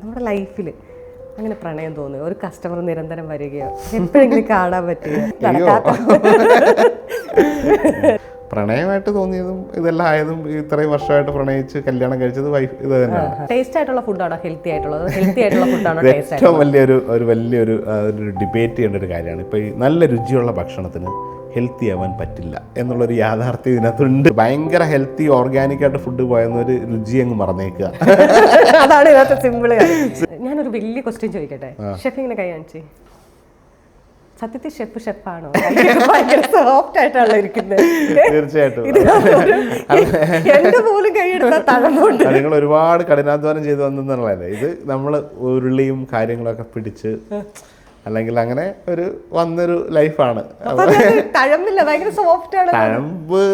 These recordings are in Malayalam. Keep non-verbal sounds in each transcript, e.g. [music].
നമ്മുടെ ലൈഫിൽ അങ്ങനെ പ്രണയം തോന്നുക ഒരു കസ്റ്റമർ നിരന്തരം വരികയോ എപ്പോഴെങ്കിലും കാണാൻ പറ്റുകയോ പ്രണയമായിട്ട് തോന്നിയതും ഇതെല്ലാം ആയതും ഇത്രയും വർഷമായിട്ട് പ്രണയിച്ച് കല്യാണം കഴിച്ചത് വൈഫ് ഇത് തന്നെയാണ്. ടേസ്റ്റ് ആയിട്ടുള്ള ഫുഡാണോ ഹെൽത്തി ആയിട്ടുള്ളത്? ഹെൽത്തി ആയിട്ടുള്ള ഫുഡാണോ ഏറ്റവും വലിയൊരു ഒരു വലിയൊരു ഒരു ഡിബേറ്റ് ചെയ്യേണ്ട ഒരു കാര്യമാണ്. ഇപ്പോൾ ഈ നല്ല രുചിയുള്ള ഭക്ഷണത്തിന് ഹെൽത്തി ആവാൻ പറ്റില്ല എന്നുള്ളൊരു യാഥാർത്ഥ്യം ഇതിനകത്തുണ്ട്. ഭയങ്കര ഹെൽത്തി ഓർഗാനിക് ആയിട്ട് ഫുഡ് പോയെന്നൊരു രുചി അങ്ങ് മറന്നേക്കുക. [laughs] അതാണ് ഇതിനകത്ത് സിമ്പിൾ [laughs] ഞാനൊരു വലിയ ക്വസ്റ്റ്യൻ ചോദിക്കട്ടെ? ഷെഫ് ഇങ്ങനെ കൈ കാണിച്ചേ. സത്യത്തിൽ ഷെഫ് ഷെഫാണോ ഭയങ്കര സോഫ്റ്റ് ആയിട്ടാണല്ലോ ഇരിക്കുന്നത്. തീർച്ചയായിട്ടും. എന്റെ പോലും കൈയെടുത്താൽ നിങ്ങൾ ഒരുപാട് കഠിനാധ്വാനം ചെയ്തു വന്നതല്ലേ ഇത് നമ്മൾ ഉരുളിയും കാര്യങ്ങളൊക്കെ പിടിച്ച് അല്ലെങ്കിൽ അങ്ങനെ ഒരു വന്നൊരു ലൈഫാണ്. തഴമ്പ്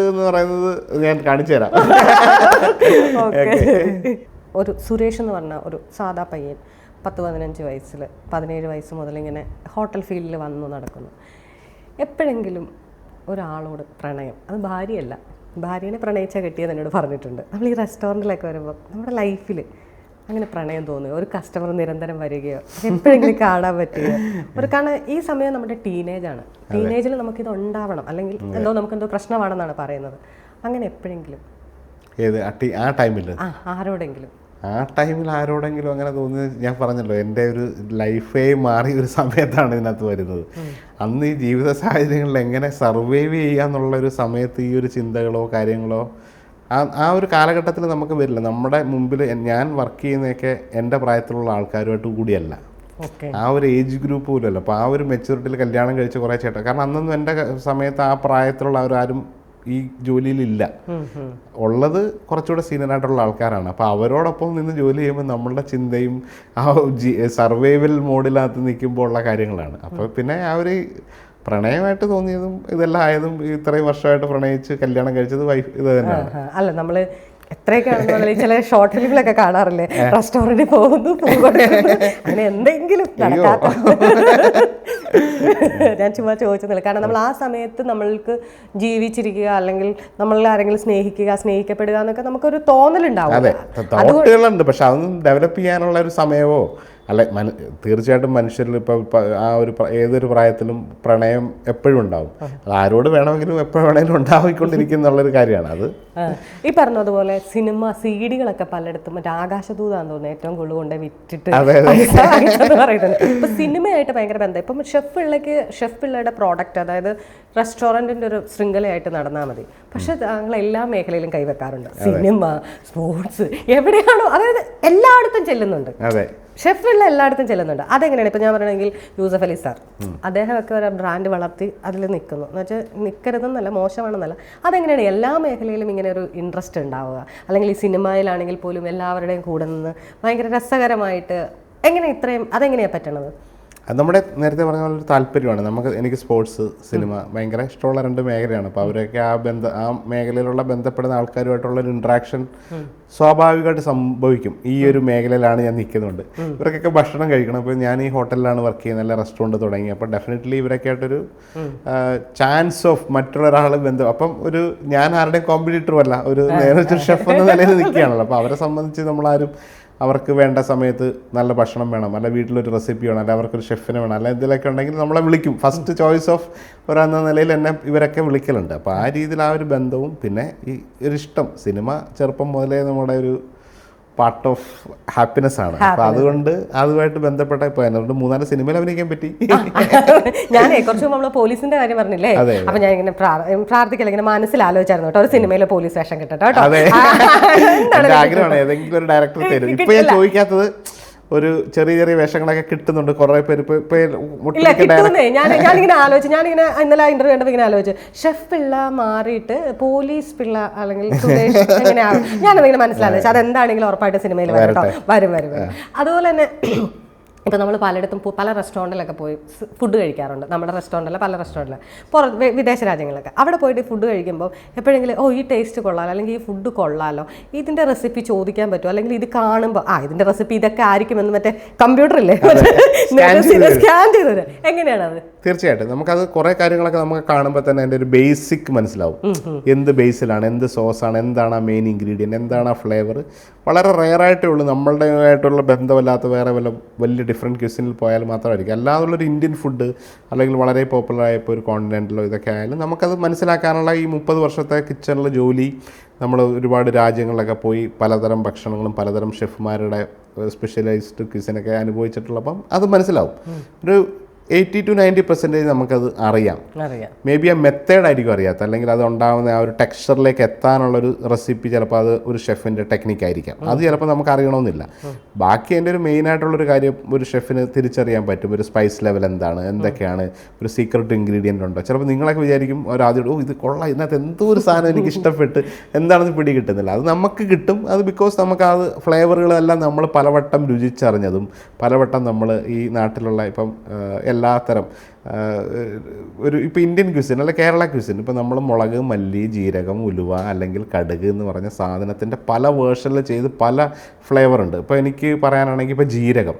എന്ന് പറയുന്നത് ഞാൻ കാണിച്ചു തരാം. ഒരു സുരേഷ് എന്ന് പറഞ്ഞ ഒരു സാധാ പയ്യൻ പത്ത് പതിനഞ്ച് വയസ്സിൽ പതിനേഴ് വയസ്സ് മുതൽ ഇങ്ങനെ ഹോട്ടൽ ഫീൽഡിൽ വന്നു നടക്കുന്നു. എപ്പോഴെങ്കിലും ഒരാളോട് പ്രണയം. അത് ഭാര്യയല്ല. ഭാര്യനെ പ്രണയിച്ചാൽ കെട്ടിയത് എന്നോട് പറഞ്ഞിട്ടുണ്ട്. നമ്മൾ ഈ റെസ്റ്റോറന്റിലൊക്കെ വരുമ്പോൾ നമ്മുടെ ലൈഫിൽ അങ്ങനെ പ്രണയം തോന്നുകയോ ഒരു കസ്റ്റമർ നിരന്തരം വരികയോ എപ്പോഴെങ്കിലും [laughs] കാണാൻ പറ്റുകയോ. ഒരു കാരണം ഈ സമയം നമ്മുടെ ടീനേജാണ് ടീനേജിൽ നമുക്കിത് ഉണ്ടാവണം. അല്ലെങ്കിൽ എന്തോ നമുക്ക് എന്തോ പ്രശ്നമാണെന്നാണ് പറയുന്നത്. അങ്ങനെ എപ്പോഴെങ്കിലും. ഏത്? ആ ടൈമിൽ ആരോടെങ്കിലും. ആ ടൈമിൽ ആരോടെങ്കിലും അങ്ങനെ തോന്നിയത് ഞാൻ പറഞ്ഞല്ലോ എന്റെ ഒരു ലൈഫേ മാറിയ ഒരു സമയത്താണ് ഇതിനകത്ത് വരുന്നത്. അന്ന് ഈ ജീവിത സാഹചര്യങ്ങളിൽ എങ്ങനെ സർവൈവ് ചെയ്യാന്നുള്ള ഒരു സമയത്ത് ഈ ഒരു ചിന്തകളോ കാര്യങ്ങളോ ആ ആ ഒരു കാലഘട്ടത്തിൽ നമുക്ക് വരില്ല. നമ്മുടെ മുമ്പിൽ ഞാൻ വർക്ക് ചെയ്യുന്നതൊക്കെ എന്റെ പ്രായത്തിലുള്ള ആൾക്കാരുമായിട്ട് കൂടിയല്ല. ഓക്കെ. ആ ഒരു ഏജ് ഗ്രൂപ്പ് പോലുമല്ല. അപ്പോൾ ആ ഒരു മെച്ചൂരിറ്റിയിൽ കല്യാണം കഴിച്ച കുറേ ചേട്ടൻ കാരണം അന്നൊന്നും എന്റെ സമയത്ത് ആ പ്രായത്തിലുള്ള അവരാരും ഈ ജോലിയിലില്ല ഉള്ളത് കുറച്ചുകൂടെ സീനിയർ ആയിട്ടുള്ള ആൾക്കാരാണ്. അപ്പോൾ അവരോടൊപ്പം നിന്ന് ജോലി ചെയ്യുമ്പോൾ നമ്മളുടെ ചിന്തയും ആ സർവൈവൽ മോഡിനകത്ത് നിൽക്കുമ്പോൾ ഉള്ള കാര്യങ്ങളാണ്. അപ്പോൾ പിന്നെ ആ ഒരു പ്രണയമായിട്ട് തോന്നിയതും ഇതെല്ലാം ആയതും ഇത്രയും വർഷമായിട്ട് പ്രണയിച്ച് കല്യാണം കഴിച്ചത് വൈഫ് ഇത് തന്നെയാണ്. അല്ല നമ്മൾ എത്രയൊക്കെയാണെന്നുള്ള ചില ഷോർട്ട് ഫിലിമിലൊക്കെ കാണാറില്ലേ? റെസ്റ്റോറന്റിൽ പോകുന്നു അങ്ങനെ എന്തെങ്കിലും നടക്കാത്ത ഞാൻ ചുമ്മാ ചോദിച്ചതില്ല കാരണം നമ്മൾ ആ സമയത്ത് നമ്മൾക്ക് ജീവിച്ചിരിക്കുക അല്ലെങ്കിൽ നമ്മൾ ആരെങ്കിലും സ്നേഹിക്കുക സ്നേഹിക്കപ്പെടുക എന്നൊക്കെ നമുക്കൊരു തോന്നലുണ്ടാവും. അതെ തോട്ടുകളുണ്ട് പക്ഷെ അതൊന്നും ഡെവലപ്പ് ചെയ്യാനുള്ള ഒരു സമയമോ അല്ല മനു തീർച്ചയായിട്ടും മനുഷ്യരിൽ ഇപ്പോൾ ആ ഒരു ഏതൊരു പ്രായത്തിലും പ്രണയം എപ്പോഴും ഉണ്ടാവും. അത് ആരോട് വേണമെങ്കിലും എപ്പോഴും വേണമെങ്കിലും ഉണ്ടാവിക്കൊണ്ടിരിക്കുന്നുള്ളൊരു കാര്യമാണ് അത്. ഈ പറഞ്ഞതുപോലെ സിനിമ സീഡികളൊക്കെ പലയിടത്തും മറ്റേ ആകാശദൂതാന്ന് തോന്നുന്നു ഏറ്റവും കൂടുതൽ കൊണ്ട് വിറ്റിട്ട് പറയുന്നത്. ഇപ്പൊ സിനിമയായിട്ട് ഭയങ്കര ബന്ധം. ഇപ്പം ഷെഫ് പിള്ളയ്ക്ക് ഷെഫ് പിള്ളയുടെ പ്രോഡക്റ്റ് അതായത് റെസ്റ്റോറന്റിന്റെ ഒരു ശൃംഖലയായിട്ട് നടന്നാൽ മതി. പക്ഷെ താങ്കൾ എല്ലാ മേഖലയിലും കൈവെക്കാറുണ്ട്. സിനിമ സ്പോർട്സ് എവിടെയാണോ അതായത് എല്ലായിടത്തും ചെല്ലുന്നുണ്ട്. അതെ ഷെഫ് പിള്ള എല്ലായിടത്തും ചെല്ലുന്നുണ്ട്. അതെങ്ങനെയാണ്? ഇപ്പം ഞാൻ പറയണമെങ്കിൽ യൂസഫ് അലി സാർ. അദ്ദേഹമൊക്കെ ഒരു ബ്രാൻഡ് വളർത്തി അതിൽ നിൽക്കുന്നു. എന്ന് വെച്ചാൽ നിൽക്കരുതെന്നല്ല മോശമാണെന്നല്ല. അതെങ്ങനെയാണ്? എല്ലാ മേഖലയിലും ഇങ്ങനെ ഒരു ഇൻട്രസ്റ്റ് ഉണ്ടാവുക. അല്ലെങ്കിൽ ഈ സിനിമയിലാണെങ്കിൽ പോലും എല്ലാവരുടെയും കൂടെ നിന്ന് ഭയങ്കര രസകരമായിട്ട് എങ്ങനെ ഇത്രയും അതെങ്ങനെയാണ് പറ്റണത്? അത് നമ്മുടെ നേരത്തെ പറഞ്ഞ പോലെ ഒരു താല്പര്യമാണ്. നമുക്ക് എനിക്ക് സ്പോർട്സ് സിനിമ ഭയങ്കര ഇഷ്ടമുള്ള രണ്ട് മേഖലയാണ്. അപ്പോൾ അവരൊക്കെ ആ ബന്ധ ആ മേഖലയിലുള്ള ബന്ധപ്പെടുന്ന ആൾക്കാരുമായിട്ടുള്ള ഒരു ഇൻട്രാക്ഷൻ സ്വാഭാവികമായിട്ട് സംഭവിക്കും. ഈ ഒരു മേഖലയിലാണ് ഞാൻ നിൽക്കുന്നുണ്ട്. ഇവർക്കൊക്കെ ഭക്ഷണം കഴിക്കണം. അപ്പോൾ ഞാൻ ഈ ഹോട്ടലിലാണ് വർക്ക് ചെയ്യുന്നത്. നല്ല റെസ്റ്റോറന്റ് തുടങ്ങി. അപ്പോൾ ഡെഫിനറ്റ്ലി ഇവരൊക്കെ ആയിട്ടൊരു ചാൻസ് ഓഫ് മറ്റുള്ള ബന്ധം അപ്പം ഒരു ഞാൻ ആരുടെയും കോമ്പറ്റീറ്ററും അല്ല. ഒരു നേരെ ഷെഫ് എന്ന നിലയിൽ നിൽക്കുകയാണല്ലോ. അപ്പോൾ അവരെ സംബന്ധിച്ച് നമ്മളാരും അവർക്ക് വേണ്ട സമയത്ത് നല്ല ഭക്ഷണം വേണം അല്ല വീട്ടിലൊരു റെസിപ്പി വേണം അല്ല അവർക്കൊരു ഷെഫിനെ വേണം അല്ല എന്തെങ്കിലുമൊക്കെ ഉണ്ടെങ്കിൽ നമ്മളെ വിളിക്കും. ഫസ്റ്റ് ചോയ്സ് ഓഫ് ഒരെന്ന നിലയിൽ എന്നെ ഇവരൊക്കെ വിളിക്കലുണ്ട്. അപ്പോൾ ആ രീതിയിൽ ആ ഒരു ബന്ധവും പിന്നെ ഈ ഒരു ഇഷ്ടം സിനിമ ചെറുപ്പം മുതലേ നമ്മുടെ ഒരു പാർട്ട് ഓഫ് ഹാപ്പിനെസ് ആണ്. അപ്പൊ അതുകൊണ്ട് അതുമായിട്ട് ബന്ധപ്പെട്ട ഇപ്പോൾ എന്നോട് മൂന്നാൽ സിനിമയിൽ അഭിനയിക്കാൻ പറ്റി. ഞാൻ കുറച്ച് നമ്മൾ പോലീസിന്റെ കാര്യം പറഞ്ഞില്ലേ? അപ്പൊ ഞാൻ ഇങ്ങനെ പ്രാർത്ഥിക്കില്ല ഇങ്ങനെ മനസ്സിൽ ആലോചിച്ചായിരുന്നു കേട്ടോ. ഒരു സിനിമയിലെ പോലീസ് വേഷം കിട്ടട്ടോ ആഗ്രഹമാണ് ഏതെങ്കിലും ഒരു ഡയറക്ടർ തരും. ഇപ്പൊ ഞാൻ ചോദിക്കാത്തത് ഒരു ചെറിയ ചെറിയ വേഷങ്ങളൊക്കെ കിട്ടുന്നുണ്ട് കുറെ പേര്. ഇല്ല കിട്ടുന്നേ. ഞാൻ ഞാനിങ്ങനെ ആലോചിച്ചു. ഞാനിങ്ങനെ ഇന്നലെ ഇന്റർവ്യൂ കണ്ടപ്പോൾ ഇങ്ങനെ ആലോചിച്ചു. ഷെഫ് പിള്ള മാറിയിട്ട് പോലീസ് പിള്ള അല്ലെങ്കിൽ ഞാനതിങ്ങനെ മനസ്സിലാലോചിച്ചു അതെന്താണെങ്കിലും ഉറപ്പായിട്ട് സിനിമയിൽ വരും വരും വരും. അതുപോലെ തന്നെ ഇപ്പോൾ നമ്മൾ പലയിടത്തും പല റെസ്റ്റോറന്റിലൊക്കെ പോയി ഫുഡ് കഴിക്കാറുണ്ട്. നമ്മുടെ റെസ്റ്റോറന്റിൽ പല റെസ്റ്റോറന്റിൽ പുറ വിദേശ രാജ്യങ്ങളിലൊക്കെ. അവിടെ പോയിട്ട് ഫുഡ് കഴിക്കുമ്പോൾ എപ്പോഴെങ്കിലും ഓ ഈ ടേസ്റ്റ് കൊള്ളാലോ അല്ലെങ്കിൽ ഈ ഫുഡ് കൊള്ളാലോ. ഇതിന്റെ റെസിപ്പി ചോദിക്കാൻ പറ്റുമോ? അല്ലെങ്കിൽ ഇത് കാണുമ്പോൾ ആ ഇതിന്റെ റെസിപ്പി ഇതൊക്കെ ആയിരിക്കുമെന്ന് മറ്റേ കമ്പ്യൂട്ടറില്ലേ സ്കാൻ ചെയ്ത് തരാം. എങ്ങനെയാണ് അത് തീർച്ചയായിട്ടും. നമുക്കത് കുറേ കാര്യങ്ങളൊക്കെ നമുക്ക് കാണുമ്പോൾ തന്നെ അതിന്റെ ഒരു ബേസിക് മനസ്സിലാവും. എന്ത് ബേസിലാണ് എന്ത് സോസാണ് എന്താണ് ആ മെയിൻ ഇൻഗ്രീഡിയന്റ് എന്താണ് ആ ഫ്ലേവർ വളരെ റെയറായിട്ടേ ഉള്ളൂ. നമ്മളുടെ ആയിട്ടുള്ള ബന്ധമല്ലാത്ത വേറെ വല്ല വലിയ ഡിഫറെന്റ് ക്യൂസിനിൽ പോയാൽ മാത്രമായിരിക്കും. അല്ലാതുള്ളൊരു ഇന്ത്യൻ ഫുഡ് അല്ലെങ്കിൽ വളരെ പോപ്പുലറായപ്പോൾ ഒരു കോണ്ടിനെന്റിലോ ഇതൊക്കെ ആയാലും നമുക്കത് മനസ്സിലാക്കാനുള്ള ഈ മുപ്പത് വർഷത്തെ കിച്ചണിലെ ജോലി നമ്മൾ ഒരുപാട് രാജ്യങ്ങളിലൊക്കെ പോയി പലതരം ഭക്ഷണങ്ങളും പലതരം ഷെഫ്മാരുടെ സ്പെഷ്യലൈസ്ഡ് ക്യൂസിനൊക്കെ അനുഭവിച്ചിട്ടുള്ളപ്പം അത് മനസ്സിലാവും. ഒരു എയ്റ്റി ടു നയന്റി പെർസെന്റേജ് നമുക്കത് അറിയാം. മേ ബി ആ മെത്തേഡ് ആയിരിക്കും അറിയാത്ത അല്ലെങ്കിൽ അത് ഉണ്ടാകുന്ന ആ ഒരു ടെക്സ്ചറിലേക്ക് എത്താനുള്ള ഒരു റെസിപ്പി ചിലപ്പോൾ അത് ഒരു ഷെഫിന്റെ ടെക്നിക്ക് ആയിരിക്കാം. അത് ചിലപ്പോൾ നമുക്ക് അറിയണമെന്നില്ല. ബാക്കി എന്റെ ഒരു മെയിൻ ആയിട്ടുള്ളൊരു കാര്യം ഒരു ഷെഫിന് തിരിച്ചറിയാൻ പറ്റും ഒരു സ്പൈസ് ലെവൽ എന്താണ് എന്തൊക്കെയാണ് ഒരു സീക്രട്ട് ഇൻഗ്രീഡിയന്റ് ഉണ്ടോ. ചിലപ്പോൾ നിങ്ങളൊക്കെ വിചാരിക്കും ഒരു ആദ്യം ഓ ഇത് കൊള്ളാം ഇതിനകത്ത് എന്തോ ഒരു സാധനം എനിക്ക് ഇഷ്ടപ്പെട്ട് എന്താണെന്ന് പിടി കിട്ടുന്നില്ല അത് നമുക്ക് കിട്ടും. അത് ബിക്കോസ് നമുക്ക് അത് ഫ്ലേവറുകളെല്ലാം നമ്മൾ പലവട്ടം രുചിച്ചറിഞ്ഞതും പലവട്ടം നമ്മൾ ഈ നാട്ടിലുള്ള ഇപ്പം എല്ലാത്തരം ഒരു ഇപ്പോൾ ഇന്ത്യൻ ക്വിസിൻ അല്ല കേരള ക്വിസിൻ ഇപ്പോൾ നമ്മൾ മുളക് മല്ലി ജീരകം ഉലുവ അല്ലെങ്കിൽ കടുക് എന്ന് പറഞ്ഞ സാധനത്തിന്റെ പല വേർഷനിൽ ചെയ്ത് പല ഫ്ലേവർ ഉണ്ട്. ഇപ്പോൾ എനിക്ക് പറയാനാണെങ്കിൽ ഇപ്പോൾ ജീരകം.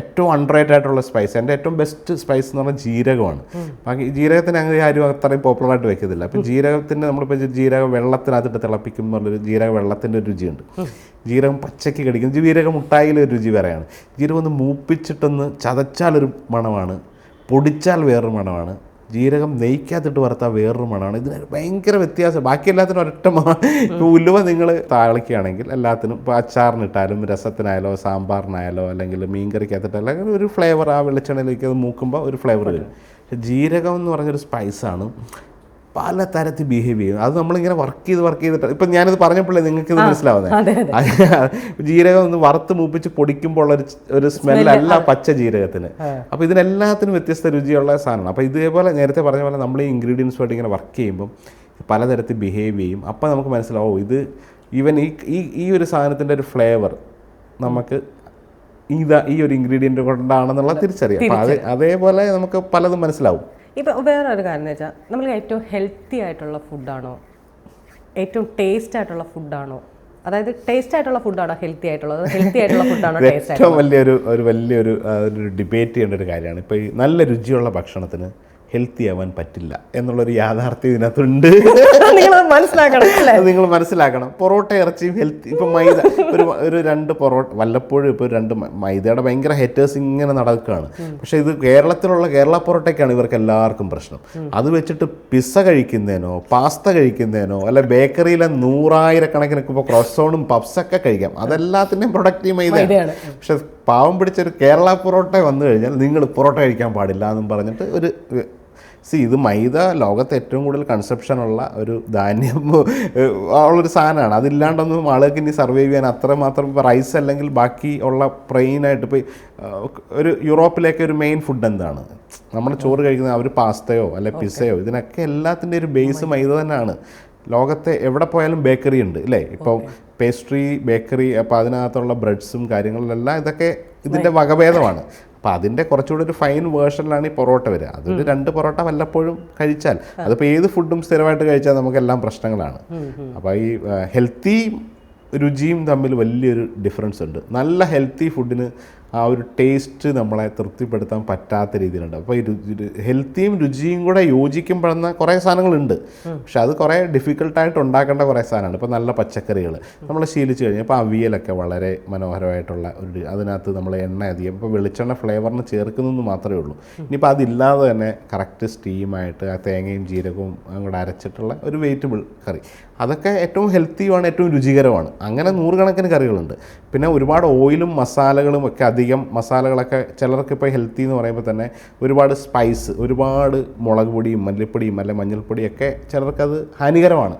ഏറ്റവും അൺറേറ്റ് ആയിട്ടുള്ള സ്പൈസ് എന്റെ ഏറ്റവും ബെസ്റ്റ് സ്പൈസ് എന്ന് പറഞ്ഞാൽ ജീരകമാണ്. ബാക്കി ജീരകത്തിന് അങ്ങനെ ആരും അത്രയും പോപ്പുലറായിട്ട് വെക്കത്തില്ല. അപ്പോൾ ജീരകത്തിന് നമ്മളിപ്പോൾ ജീരകം വെള്ളത്തിനകത്തിട്ട് തിളപ്പിക്കും എന്നുള്ളൊരു ജീരക വെള്ളത്തിന്റെ ഒരു രുചിയുണ്ട്. ജീരകം പച്ചയ്ക്ക് കടിക്കും. ജീരകം മുട്ടായിലൊരു രുചി വേറെയാണ്. ജീരകം ഒന്ന് മൂപ്പിച്ചിട്ടൊന്ന് ചതച്ചാലൊരു മണമാണ് പൊടിച്ചാൽ വേറൊരു മണമാണ്. ജീരകം നെയ്ക്കകത്തിട്ട് വറുത്താൽ വേറൊരു മണമാണ്. ഇതിന് ഭയങ്കര വ്യത്യാസം. ബാക്കി എല്ലാത്തിനും ഒരൊറ്റ മണം ഇപ്പോൾ ഉലുവ നിങ്ങൾ താളിക്കുകയാണെങ്കിൽ എല്ലാത്തിനും ഇപ്പോൾ അച്ചാറിനിട്ടാലും രസത്തിനായാലോ സാമ്പാറിനായാലോ അല്ലെങ്കിൽ മീൻകറിക്കകത്തിട്ടായാലും അങ്ങനെ ഒരു ഫ്ലേവർ ആ വെളിച്ചെണ്ണയിലേക്ക് അത് മൂക്കുമ്പോൾ ഒരു ഫ്ലേവർ വരും. ജീരകം എന്ന് പറഞ്ഞൊരു സ്പൈസാണ് പല തരത്തിൽ ബിഹേവ് ചെയ്യും. അത് നമ്മളിങ്ങനെ വർക്ക് ചെയ്ത് വർക്ക് ചെയ്തിട്ട് ഇപ്പം ഞാനിത് പറഞ്ഞപ്പോഴേ നിങ്ങൾക്ക് ഇത് മനസ്സിലാവുന്നത് [laughs] ജീരകം ഒന്ന് വറുത്ത് മൂപ്പിച്ച് പൊടിക്കുമ്പോൾ ഉള്ള ഒരു സ്മെല്ലല്ല പച്ച ജീരകത്തിന്. അപ്പോൾ ഇതിനെല്ലാത്തിനും വ്യത്യസ്ത രുചിയുള്ള സാധനമാണ്. അപ്പോൾ ഇതേപോലെ നേരത്തെ പറഞ്ഞ പോലെ നമ്മൾ ഈ ഇൻഗ്രീഡിയൻസുമായിട്ട് ഇങ്ങനെ വർക്ക് ചെയ്യുമ്പം പലതരത്തിൽ ബിഹേവ് ചെയ്യും. അപ്പോൾ നമുക്ക് മനസ്സിലാവും ഇത് ഈവൻ ഈ ഈ ഈ ഒരു സാധനത്തിന്റെ ഒരു ഫ്ലേവർ നമുക്ക് ഇതാ ഈ ഒരു ഇൻഗ്രീഡിയന്റ് കൊണ്ടാണെന്നുള്ള തിരിച്ചറിയാം. അപ്പോൾ അത് അതേപോലെ നമുക്ക് പലതും മനസ്സിലാവും. ഇപ്പം വേറെ ഒരു കാര്യം എന്ന് വെച്ചാൽ നമ്മൾ ഏറ്റവും ഹെൽത്തി ആയിട്ടുള്ള ഫുഡാണോ ഏറ്റവും ടേസ്റ്റ് ആയിട്ടുള്ള ഫുഡാണോ അതായത് ടേസ്റ്റ് ആയിട്ടുള്ള ഫുഡാണോ ഹെൽത്തി ആയിട്ടുള്ളത്? ഹെൽത്തി ആയിട്ടുള്ള ഫുഡാണോ [laughs] ഏറ്റവും വലിയൊരു ഒരു വലിയൊരു ഒരു ഡിബേറ്റ് ചെയ്യേണ്ട ഒരു കാര്യമാണ്. ഇപ്പോൾ ഈ നല്ല രുചിയുള്ള ഭക്ഷണത്തിന് ഹെൽത്തി ആവാൻ പറ്റില്ല എന്നുള്ളൊരു യാഥാർത്ഥ്യം ഇതിനകത്തുണ്ട്. നിങ്ങൾ മനസ്സിലാക്കണം നിങ്ങൾ മനസ്സിലാക്കണം. പൊറോട്ട ഇറച്ചിയും ഹെൽത്തി ഇപ്പം മൈദ ഒരു ഒരു രണ്ട് പൊറോട്ട വല്ലപ്പോഴും ഇപ്പോൾ രണ്ട് മൈദയുടെ ഭയങ്കര ഹെറ്റേഴ്സ് ഇങ്ങനെ നടക്കുകയാണ്. പക്ഷേ ഇത് കേരളത്തിലുള്ള കേരള പൊറോട്ടയ്ക്കാണ് ഇവർക്ക് എല്ലാവർക്കും പ്രശ്നം. അത് വെച്ചിട്ട് പിസ്സ കഴിക്കുന്നതിനോ പാസ്ത കഴിക്കുന്നതിനോ അല്ല ബേക്കറിയിലെ നൂറായിരക്കണക്കിന് ഇപ്പോൾ ക്രോസോണും പപ്സൊക്കെ കഴിക്കാം. അതെല്ലാത്തിന്റെയും പ്രൊഡക്റ്റ് ഈ മൈദയാണ്. പക്ഷെ പാവം പിടിച്ചൊരു കേരള പൊറോട്ട വന്നു കഴിഞ്ഞാൽ നിങ്ങൾ പൊറോട്ട കഴിക്കാൻ പാടില്ല എന്നും പറഞ്ഞിട്ട് ഒരു സി ഇത് മൈദ ലോകത്ത് ഏറ്റവും കൂടുതൽ കൺസെപ്ഷൻ ഉള്ള ഒരു ധാന്യം ഉള്ളൊരു സാധനമാണ്. അതില്ലാണ്ടൊന്നും ആളുകൾക്ക് ഇനി സർവൈവ് ചെയ്യാൻ അത്രമാത്രം ഇപ്പോൾ റൈസ് അല്ലെങ്കിൽ ബാക്കി ഉള്ള പ്രെയിനായിട്ട് ഇപ്പോൾ ഒരു യൂറോപ്പിലേക്ക് ഒരു മെയിൻ ഫുഡ് എന്താണ്? നമ്മൾ ചോറ് കഴിക്കുന്ന അവർ പാസ്തയോ അല്ലെ പിസയോ ഇതിനൊക്കെ എല്ലാത്തിന്റെ ഒരു ബേസ് മൈദ. തന്നെയാണ്. ലോകത്തെ എവിടെ പോയാലും ബേക്കറി ഉണ്ട് അല്ലേ? ഇപ്പോൾ പേസ്ട്രി ബേക്കറി അപ്പോൾ അതിനകത്തുള്ള ബ്രെഡ്സും കാര്യങ്ങളിലെല്ലാം ഇതൊക്കെ ഇതിന്റെ വകഭേദമാണ്. അപ്പോൾ അതിന്റെ കുറച്ചുകൂടി ഒരു ഫൈൻ വേർഷനിലാണ് ഈ പൊറോട്ട വരിക. അതൊരു രണ്ട് പൊറോട്ട വല്ലപ്പോഴും കഴിച്ചാൽ അതിപ്പോൾ ഏത് ഫുഡും സ്ഥിരമായിട്ട് കഴിച്ചാൽ നമുക്കെല്ലാം പ്രശ്നങ്ങളാണ്. അപ്പോൾ ഈ ഹെൽത്തി രുചിയും തമ്മിൽ വലിയൊരു ഡിഫറൻസ് ഉണ്ട്. നല്ല ഹെൽത്തി ഫുഡിന് ആ ഒരു ടേസ്റ്റ് നമ്മളെ തൃപ്തിപ്പെടുത്താൻ പറ്റാത്ത രീതിയിലുണ്ട്. അപ്പോൾ ഈ ഹെൽത്തിയും രുചിയും കൂടെ യോജിക്കുമ്പോഴെന്ന കുറേ സാധനങ്ങളുണ്ട്. പക്ഷെ അത് കുറേ ഡിഫിക്കൽട്ടായിട്ട് ഉണ്ടാക്കേണ്ട കുറേ സാധനമാണ് ഇപ്പോൾ നല്ല പച്ചക്കറികൾ നമ്മൾ ശീലിച്ച് കഴിഞ്ഞാൽ ഇപ്പോൾ അവിയലൊക്കെ വളരെ മനോഹരമായിട്ടുള്ള ഒരു അതിനകത്ത് നമ്മൾ എണ്ണ അധികം ഇപ്പോൾ വെളിച്ചെണ്ണ ഫ്ലേവറിന് ചേർക്കുന്നതെന്ന് മാത്രമേ ഉള്ളൂ. ഇനിയിപ്പോൾ അതില്ലാതെ തന്നെ കറക്റ്റ് സ്റ്റീമായിട്ട് ആ തേങ്ങയും ജീരകവും അങ്ങോട്ട് അരച്ചിട്ടുള്ള ഒരു വെജിറ്റബിൾ കറി. അതൊക്കെ ഏറ്റവും ഹെൽത്തിയുമാണ് ഏറ്റവും രുചികരമാണ്. അങ്ങനെ നൂറുകണക്കിന് കറികളുണ്ട്. പിന്നെ ഒരുപാട് ഓയിലും മസാലകളും ഒക്കെ അധികം മസാലകളൊക്കെ ചിലർക്ക് ഇപ്പോൾ ഹെൽത്തി എന്ന് പറയുമ്പോൾ തന്നെ ഒരുപാട് സ്പൈസ് ഒരുപാട് മുളക് പൊടിയും മല്ലിപ്പൊടിയും അല്ലെ മഞ്ഞൾപ്പൊടിയൊക്കെ ചിലർക്കത് ഹാനികരമാണ്.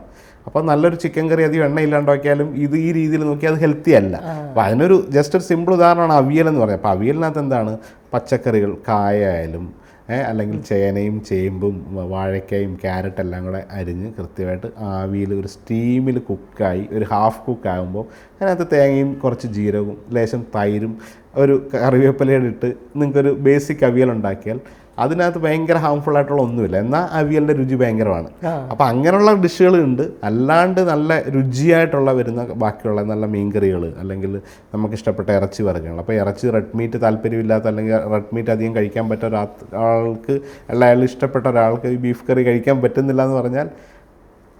അപ്പോൾ നല്ലൊരു ചിക്കൻ കറി അധികം എണ്ണ ഇല്ലാണ്ടാക്കിയാലും ഇത് ഈ രീതിയിൽ നോക്കിയാൽ അത് ഹെൽത്തി അല്ല. അപ്പോൾ അതിനൊരു ജസ്റ്റ് ഒരു സിമ്പിൾ ഉദാഹരണമാണ് അവിയൽ എന്ന് പറയുന്നത്. അപ്പോൾ അവിയലിനകത്ത് എന്താണ്? പച്ചക്കറികൾ കായ ആയാലും അല്ലെങ്കിൽ ചേനയും ചേമ്പും വാഴക്കയും വാഴയ്ക്കയും ക്യാരറ്റ് എല്ലാം കൂടെ അരിഞ്ഞ് കൃത്യമായിട്ട് ആവിയിൽ ഒരു സ്റ്റീമിൽ കുക്കായി ഒരു ഹാഫ് കുക്കാകുമ്പോൾ അതിനകത്ത് തേങ്ങയും കുറച്ച് ജീരകവും ലേശം തൈരും ഒരു കറിവേപ്പിലയുടെ ഇട്ട് നിങ്ങൾക്കൊരു ബേസിക് അവിയൽ ഉണ്ടാക്കിയാൽ അതിനകത്ത് ഭയങ്കര ഹാംഫുൾ ആയിട്ടുള്ള ഒന്നുമില്ല. എന്നാൽ അവിയലിന്റെ രുചി ഭയങ്കരമാണ്. അപ്പോൾ അങ്ങനെയുള്ള ഡിഷുകൾ ഉണ്ട്. അല്ലാണ്ട് നല്ല രുചിയായിട്ടുള്ള വരുന്ന ബാക്കിയുള്ള നല്ല മീൻകറികൾ അല്ലെങ്കിൽ നമുക്ക് ഇഷ്ടപ്പെട്ട ഇറച്ചി വർഗങ്ങൾ. അപ്പോൾ ഇറച്ചി റെഡ് മീറ്റ് താല്പര്യമില്ലാത്ത അല്ലെങ്കിൽ റെഡ് മീറ്റ് അധികം കഴിക്കാൻ പറ്റ ഒരാൾക്ക് അയാൾ ഇഷ്ടപ്പെട്ട ഒരാൾക്ക് ഈ ബീഫ് കറി കഴിക്കാൻ പറ്റുന്നില്ല എന്ന് പറഞ്ഞാൽ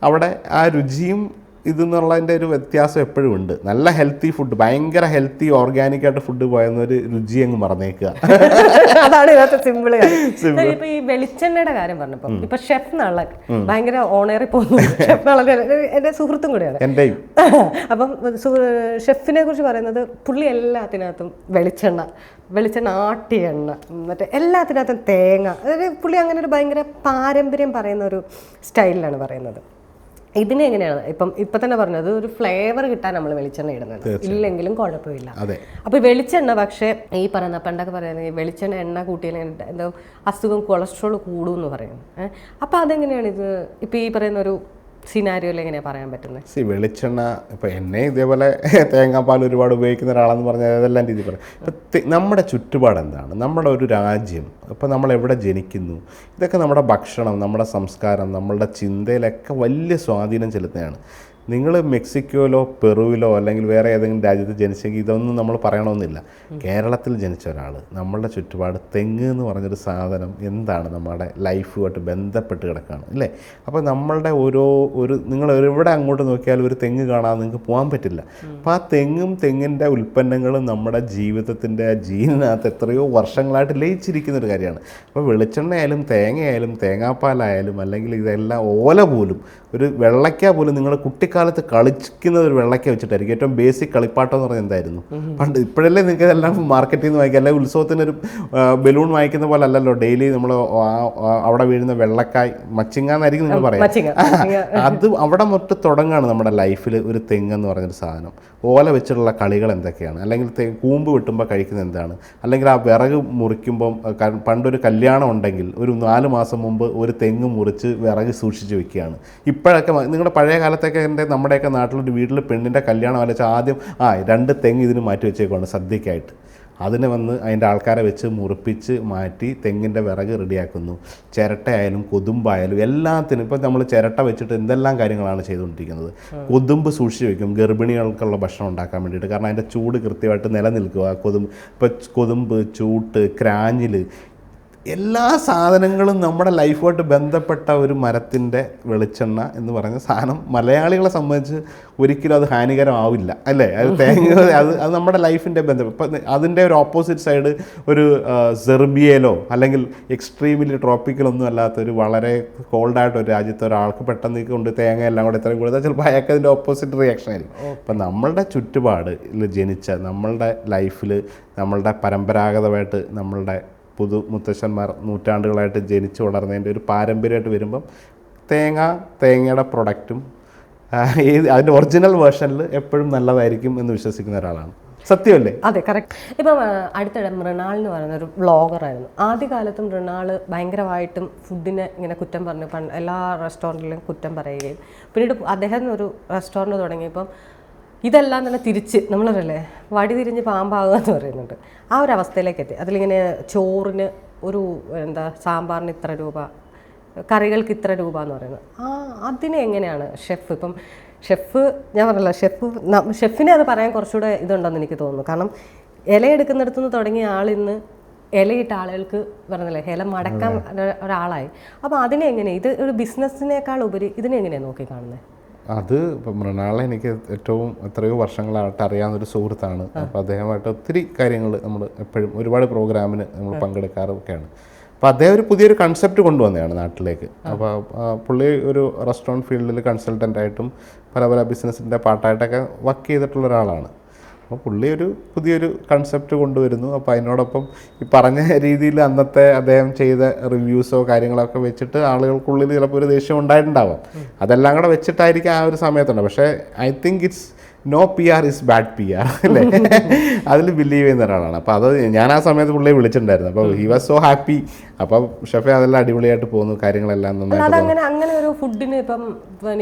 അവിടെ ആ രുചിയും ഇതെന്നുള്ളതിന്റെ ഒരു വ്യത്യാസം എപ്പോഴും ഉണ്ട്. നല്ല ഹെൽത്തി ഫുഡ് ഭയങ്കര ഹെൽത്തി ഓർഗാനിക് ആയിട്ട് ഫുഡ് പോയെന്നൊരു രുചി അങ്ങ് മറന്നേക്കുക. അതാണ് ഇതിനകത്ത് സിമ്പിൾ ഇപ്പൊ ഈ വെളിച്ചെണ്ണയുടെ കാര്യം പറഞ്ഞപ്പോ ഇപ്പൊ ഷെഫ് നള്ളൻ ഭയങ്കര ഓണേറി പോകുന്നു. ഷെഫ് നള്ളൻ എന്റെ സുഹൃത്തും കൂടിയാണ്. എന്റെയും. [laughs] അപ്പം ഷെഫിനെ കുറിച്ച് പറയുന്നത് പുള്ളി എല്ലാത്തിനകത്തും വെളിച്ചെണ്ണ വെളിച്ചെണ്ണ ആട്ടി എണ്ണ മറ്റേ എല്ലാത്തിനകത്തും തേങ്ങ. അതായത് പുള്ളി അങ്ങനെ ഒരു ഭയങ്കര പാരമ്പര്യം പറയുന്ന ഒരു സ്റ്റൈലിലാണ് പറയുന്നത്. ഇതിന് എങ്ങനെയാണ്? ഇപ്പം ഇപ്പൊ തന്നെ പറഞ്ഞത് ഒരു ഫ്ലേവർ കിട്ടാൻ നമ്മൾ വെളിച്ചെണ്ണ ഇടുന്നത് ഇല്ലെങ്കിലും കുഴപ്പമില്ല. അപ്പൊ വെളിച്ചെണ്ണ പക്ഷേ ഈ പറയുന്ന പണ്ടൊക്കെ പറയുന്നത് വെളിച്ചെണ്ണ എണ്ണ കൂട്ടിയാൽ എന്തോ അസുഖം കൊളസ്ട്രോൾ കൂടും എന്ന് പറയുന്നത് അപ്പൊ അതെങ്ങനെയാണ് ഇത്? ഇപ്പൊ ഈ പറയുന്ന ഒരു സിനാരിയോയിൽ എങ്ങനെയാണ് പറയാൻ പറ്റുന്നത്? സി വെളിച്ചെണ്ണ ഇപ്പൊ എന്നെ ഇതേപോലെ തേങ്ങാപ്പാൽ ഒരുപാട് ഉപയോഗിക്കുന്ന ഒരാളെന്ന് പറഞ്ഞാൽ അതെല്ലാം രീതിയിൽ പറയാം. ഇപ്പം നമ്മുടെ ചുറ്റുപാട് എന്താണ്? നമ്മുടെ ഒരു രാജ്യം ഇപ്പൊ നമ്മൾ എവിടെ ജനിക്കുന്നു? ഇതൊക്കെ നമ്മുടെ ഭക്ഷണം നമ്മുടെ സംസ്കാരം നമ്മളുടെ ചിന്തയിലൊക്കെ വലിയ സ്വാധീനം ചെലുത്തുന്നതാണ്. നിങ്ങൾ മെക്സിക്കോയിലോ പെറുവിലോ അല്ലെങ്കിൽ വേറെ ഏതെങ്കിലും രാജ്യത്ത് ജനിച്ചെങ്കിൽ ഇതൊന്നും നമ്മൾ പറയണമെന്നില്ല. കേരളത്തിൽ ജനിച്ച ഒരാൾ നമ്മളുടെ ചുറ്റുപാട് തെങ്ങ് എന്ന് പറഞ്ഞൊരു സാധനം എന്താണ് നമ്മുടെ ലൈഫുമായിട്ട് ബന്ധപ്പെട്ട് കിടക്കുകയാണ് അല്ലേ? അപ്പോൾ നമ്മളുടെ ഓരോ ഒരു നിങ്ങൾ എവിടെ അങ്ങോട്ട് നോക്കിയാലും ഒരു തെങ്ങ് കാണാതെ നിങ്ങൾക്ക് പോകാൻ പറ്റില്ല. അപ്പോൾ ആ തെങ്ങും തെങ്ങിന്റെ ഉൽപ്പന്നങ്ങളും നമ്മുടെ ജീവിതത്തിന്റെ ജീവനകത്ത് എത്രയോ വർഷങ്ങളായിട്ട് ലയിച്ചിരിക്കുന്ന ഒരു കാര്യമാണ്. അപ്പോൾ വെളിച്ചെണ്ണയായാലും തേങ്ങയായാലും തേങ്ങാപ്പാലായാലും അല്ലെങ്കിൽ ഇതെല്ലാം ഓല പോലും ഒരു വെള്ളയ്ക്ക പോലും നിങ്ങൾ കുട്ടിക്കാലത്ത് കളിക്കുന്ന ഒരു വെള്ളക്ക വെച്ചിട്ടായിരിക്കും. ഏറ്റവും ബേസിക് കളിപ്പാട്ടം എന്ന് പറഞ്ഞാൽ എന്തായിരുന്നു? പണ്ട് ഇപ്പോഴല്ലേ നിങ്ങൾക്ക് എല്ലാം മാർക്കറ്റിൽ നിന്ന് വാങ്ങിക്കുക അല്ലെങ്കിൽ ഉത്സവത്തിനൊരു ബലൂൺ വാങ്ങിക്കുന്ന പോലെ അല്ലല്ലോ? ഡെയിലി നമ്മൾ അവിടെ വീഴുന്ന വെള്ളക്കായ് മച്ചിങ്ങ എന്നായിരിക്കും നിങ്ങൾ പറയാം. അത് അവിടെ മൊത്തം തുടങ്ങാണ് നമ്മുടെ ലൈഫിൽ ഒരു തെങ്ങ് എന്ന് പറഞ്ഞൊരു സാധനം. ഓല വെച്ചിട്ടുള്ള കളികൾ എന്തൊക്കെയാണ്? അല്ലെങ്കിൽ കൂമ്പ് വെട്ടുമ്പോൾ കഴിക്കുന്നത് എന്താണ്? അല്ലെങ്കിൽ ആ വിറക് മുറിക്കുമ്പം പണ്ടൊരു കല്യാണം ഉണ്ടെങ്കിൽ ഒരു നാല് മാസം മുമ്പ് ഒരു തെങ്ങ് മുറിച്ച് വിറക് സൂക്ഷിച്ച് വെക്കുകയാണ്. ഇപ്പോഴൊക്കെ നിങ്ങളുടെ പഴയ കാലത്തൊക്കെ എന്റെ നമ്മുടെയൊക്കെ നാട്ടിലൊരു വീട്ടിൽ പെണ്ണിന്റെ കല്യാണം അലച്ച് ആദ്യം ആ രണ്ട് തെങ്ങ് ഇതിന് മാറ്റി വെച്ചേക്കുവാണ് സദ്യക്കായിട്ട്. അതിന് വന്ന് അതിന്റെ ആൾക്കാരെ വെച്ച് മുറിപ്പിച്ച് മാറ്റി തെങ്ങിന്റെ വിറക് റെഡിയാക്കുന്നു. ചിരട്ടയായാലും കൊതുമ്പായാലും എല്ലാത്തിനും ഇപ്പം നമ്മൾ ചിരട്ട വെച്ചിട്ട് എന്തെല്ലാം കാര്യങ്ങളാണ് ചെയ്തുകൊണ്ടിരിക്കുന്നത്? കൊതുമ്പ് സൂക്ഷിച്ച് വെക്കും ഗർഭിണികൾക്കുള്ള ഭക്ഷണം ഉണ്ടാക്കാൻ വേണ്ടിയിട്ട്. കാരണം അതിന്റെ ചൂട് കൃത്യമായിട്ട് നിലനിൽക്കുക. കൊതുമ്പ് ഇപ്പം കൊതുമ്പ് ചൂട്ട് ക്രാഞ്ഞിൽ എല്ലാ സാധനങ്ങളും നമ്മുടെ ലൈഫുമായിട്ട് ബന്ധപ്പെട്ട ഒരു മരത്തിന്റെ വെളിച്ചെണ്ണ എന്ന് പറഞ്ഞ സാധനം മലയാളികളെ സംബന്ധിച്ച് ഒരിക്കലും അത് ഹാനികരമാവില്ല അല്ലേ? അത് തേങ്ങ അത് അത് നമ്മുടെ ലൈഫിന്റെ ബന്ധം. ഇപ്പം അതിന്റെ ഒരു ഓപ്പോസിറ്റ് സൈഡ് ഒരു സെർബിയയിലോ അല്ലെങ്കിൽ എക്സ്ട്രീമിലി ട്രോപ്പിക്കലൊന്നും അല്ലാത്ത ഒരു വളരെ കോൾഡായിട്ട് ഒരു രാജ്യത്തെ ഒരാൾക്ക് പെട്ടെന്ന് കൊണ്ട് തേങ്ങ എല്ലാം കൂടെ ഇത്രയും കൂടുതൽ ചിലപ്പോൾ അയാൾക്ക് അതിന്റെ ഓപ്പോസിറ്റ് റിയാക്ഷൻ ആയിരിക്കും. അപ്പം നമ്മളുടെ ചുറ്റുപാടിൽ ജനിച്ച നമ്മളുടെ ലൈഫിൽ നമ്മളുടെ പരമ്പരാഗതമായിട്ട് നമ്മളുടെ പുതു മുത്തശ്ശന്മാർ നൂറ്റാണ്ടുകളായിട്ട് ജനിച്ചു വളർന്നതിന്റെ ഒരു പാരമ്പര്യമായിട്ട് വരുമ്പം തേങ്ങ തേങ്ങയുടെ പ്രൊഡക്റ്റും ഏത് അതിന്റെ ഒറിജിനൽ വേർഷനിൽ എപ്പോഴും നല്ലതായിരിക്കും എന്ന് വിശ്വസിക്കുന്ന ഒരാളാണ്. സത്യമല്ലേ? അതെ കറക്റ്റ് ഇപ്പം അടുത്തിടെ മൃണാൾ എന്ന് പറയുന്ന ഒരു വ്ളോഗറായിരുന്നു ആദ്യകാലത്ത് മൃണാൾ ഭയങ്കരമായിട്ടും ഫുഡിനെ ഇങ്ങനെ കുറ്റം പറഞ്ഞു. എല്ലാ റെസ്റ്റോറന്റിലും കുറ്റം പറയുകയും. പിന്നീട് അദ്ദേഹം ഒരു റെസ്റ്റോറന്റ് തുടങ്ങിയപ്പം ഇതെല്ലാം തന്നെ തിരിച്ച് നമ്മളല്ലേ വടി തിരിഞ്ഞ് പാമ്പാകുക എന്ന് പറയുന്നുണ്ട്. ആ ഒരു അവസ്ഥയിലേക്ക് എത്തി. അതിലിങ്ങനെ ചോറിന് ഒരു എന്താ സാമ്പാറിന് ഇത്ര രൂപ കറികൾക്ക് ഇത്ര രൂപ എന്ന് പറയുന്നത്. ആ അതിനെ എങ്ങനെയാണ് ഷെഫ്? ഇപ്പം ഷെഫ് ഞാൻ പറഞ്ഞല്ലോ ഷെഫ് ഷെഫിനെ അത് പറയാൻ കുറച്ചുകൂടെ ഇതുണ്ടെന്ന് എനിക്ക് തോന്നുന്നു. കാരണം ഇല എടുക്കുന്നിടത്തു നിന്ന് തുടങ്ങിയ ആൾ ഇന്ന് ഇലയിട്ട ആളുകൾക്ക് പറഞ്ഞല്ലേ ഇല മടക്കാൻ ഒര- ഒരാളായി. അപ്പോൾ അതിനെങ്ങനെ ഇത് ഒരു ബിസിനസ്സിനേക്കാൾ ഉപരി ഇതിനെങ്ങനെയാണ് നോക്കി കാണുന്നത് അത് മൃണാളെ എനിക്ക് ഏറ്റവും എത്രയോ വർഷങ്ങളായിട്ട് അറിയാവുന്നൊരു സുഹൃത്താണ്. അപ്പോൾ അദ്ദേഹമായിട്ട് ഒത്തിരി കാര്യങ്ങൾ നമ്മൾ എപ്പോഴും ഒരുപാട് പ്രോഗ്രാമിന് നമ്മൾ പങ്കെടുക്കാറൊക്കെയാണ്. അപ്പോൾ അദ്ദേഹം ഒരു പുതിയൊരു കൺസെപ്റ്റ് കൊണ്ടുവന്നതാണ് നാട്ടിലേക്ക്. അപ്പോൾ പുള്ളി ഒരു റെസ്റ്റോറന്റ് ഫീൽഡിൽ കൺസൾട്ടന്റായിട്ടും പല പല ബിസിനസ്സിന്റെ പാർട്ടായിട്ടൊക്കെ വർക്ക് ചെയ്തിട്ടുള്ള ഒരാളാണ്. അപ്പോൾ പുള്ളി ഒരു പുതിയൊരു കൺസെപ്റ്റ് കൊണ്ടുവരുന്നു. അപ്പോൾ അതിനോടൊപ്പം ഈ പറഞ്ഞ രീതിയിൽ അന്നത്തെ അദ്ദേഹം ചെയ്ത റിവ്യൂസോ കാര്യങ്ങളൊക്കെ വെച്ചിട്ട് ആളുകൾക്കുള്ളിൽ ചിലപ്പോൾ ഒരു ദേഷ്യം ഉണ്ടായിട്ടുണ്ടാവാം. അതെല്ലാം കൂടെ വെച്ചിട്ടായിരിക്കും ആ ഒരു സമയത്തുണ്ട് പക്ഷേ I think it's no P R is bad P R അല്ലേ? അതിൽ ബിലീവ് ചെയ്യുന്ന ഒരാളാണ്. അപ്പോൾ അത് ഞാൻ ആ സമയത്ത് പുള്ളിയെ വിളിച്ചിട്ടുണ്ടായിരുന്നു. അപ്പോൾ ഹി വാസ് സോ ഹാപ്പി അപ്പോൾ ഷെഫെ അതെല്ലാം അടിപൊളിയായിട്ട് പോകുന്നു കാര്യങ്ങളെല്ലാം അങ്ങനെ അങ്ങനെ ഒരു ഫുഡിന് ഇപ്പം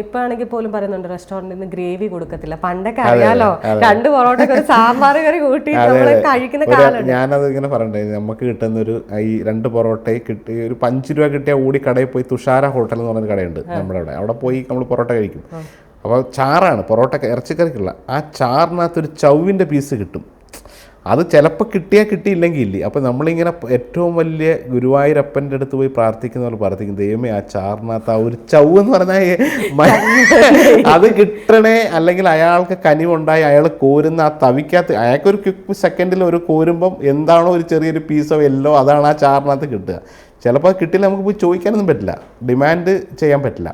ഇപ്പം ആണെങ്കിൽ പോലും പറയുന്നുണ്ട് റെസ്റ്റോറന്റിൽ നിന്ന് ഗ്രേവി കൊടുക്കത്തില്ല. പണ്ടൊക്കെ അറിയാലോ രണ്ട് പൊറോട്ടക്ക് ഒരു സാമ്പാർ കറി കൂട്ടി കഴിക്കുന്ന കാലം. ഞാനത് ഇങ്ങനെ പറയണ്ടേ നമുക്ക് കിട്ടുന്ന ഒരു ഈ രണ്ട് പൊറോട്ടയെ കിട്ടി ഒരു പഞ്ച് രൂപ കിട്ടിയ ഓടി കടയിൽ പോയി തുഷാര ഹോട്ടൽ എന്ന് പറഞ്ഞൊരു കടയുണ്ട് നമ്മുടെ അവിടെ. അവിടെ പോയി നമ്മൾ പൊറോട്ട കഴിക്കും. അപ്പോൾ ചാറാണ് പൊറോട്ട ഇറച്ചിക്കറിക്കുള്ള. ആ ചാറിനകത്തൊരു ചൗവിന്റെ പീസ് കിട്ടും. അത് ചിലപ്പോൾ കിട്ടിയാൽ കിട്ടിയില്ലെങ്കിൽ ഇല്ല അപ്പോൾ നമ്മളിങ്ങനെ ഏറ്റവും വലിയ ഗുരുവായൂരപ്പന്റെ അടുത്ത് പോയി പ്രാർത്ഥിക്കുന്ന പോലെ പ്രാർത്ഥിക്കും. ദൈവമേ ആ ചാറിനകത്ത് ആ ഒരു ചവ് എന്ന് പറഞ്ഞാൽ അത് കിട്ടണേ അല്ലെങ്കിൽ അയാൾക്ക് കനിവുണ്ടായി അയാൾ കോരുന്ന ആ തവിക്കകത്ത് അയാൾക്കൊരു ക്വിക്ക് സെക്കൻഡിൽ ഒരു കോരുമ്പം എന്താണോ ഒരു ചെറിയൊരു പീസോ എല്ലോ അതാണ് ആ ചാറിനകത്ത് കിട്ടുക. ചിലപ്പോൾ കിട്ടില്ല നമുക്ക് പോയി ചോദിക്കാനൊന്നും പറ്റില്ല. ഡിമാൻഡ് ചെയ്യാൻ പറ്റില്ല.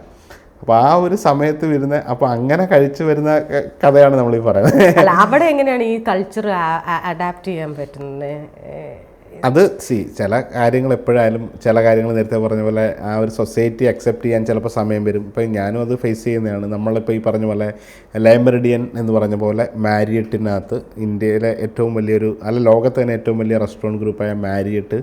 അപ്പോൾ ആ ഒരു സമയത്ത് വരുന്ന അപ്പൊ അങ്ങനെ കഴിച്ചു വരുന്ന കഥയാണ് നമ്മൾ ഈ പറയുന്നത് അവിടെ എങ്ങനെയാണ് ഈ കൾച്ചർ അഡാപ്റ്റ് ചെയ്യാൻ പറ്റുന്നത്? അത് സി ചില കാര്യങ്ങൾ എപ്പോഴായാലും ചില കാര്യങ്ങൾ നേരത്തെ പറഞ്ഞ പോലെ ആ ഒരു സൊസൈറ്റി അക്സെപ്റ്റ് ചെയ്യാൻ ചിലപ്പോൾ സമയം വരും. ഇപ്പം ഞാനും അത് ഫേസ് ചെയ്യുന്നതാണ്. നമ്മളിപ്പോൾ ഈ പറഞ്ഞ പോലെ ലൈമറിഡിയൻ എന്ന് പറഞ്ഞ പോലെ മാരിയറ്റിനകത്ത് ഇന്ത്യയിലെ ഏറ്റവും വലിയൊരു അല്ല ലോകത്ത് തന്നെ ഏറ്റവും വലിയ റെസ്റ്റോറന്റ് ഗ്രൂപ്പായ മാരിയറ്റ്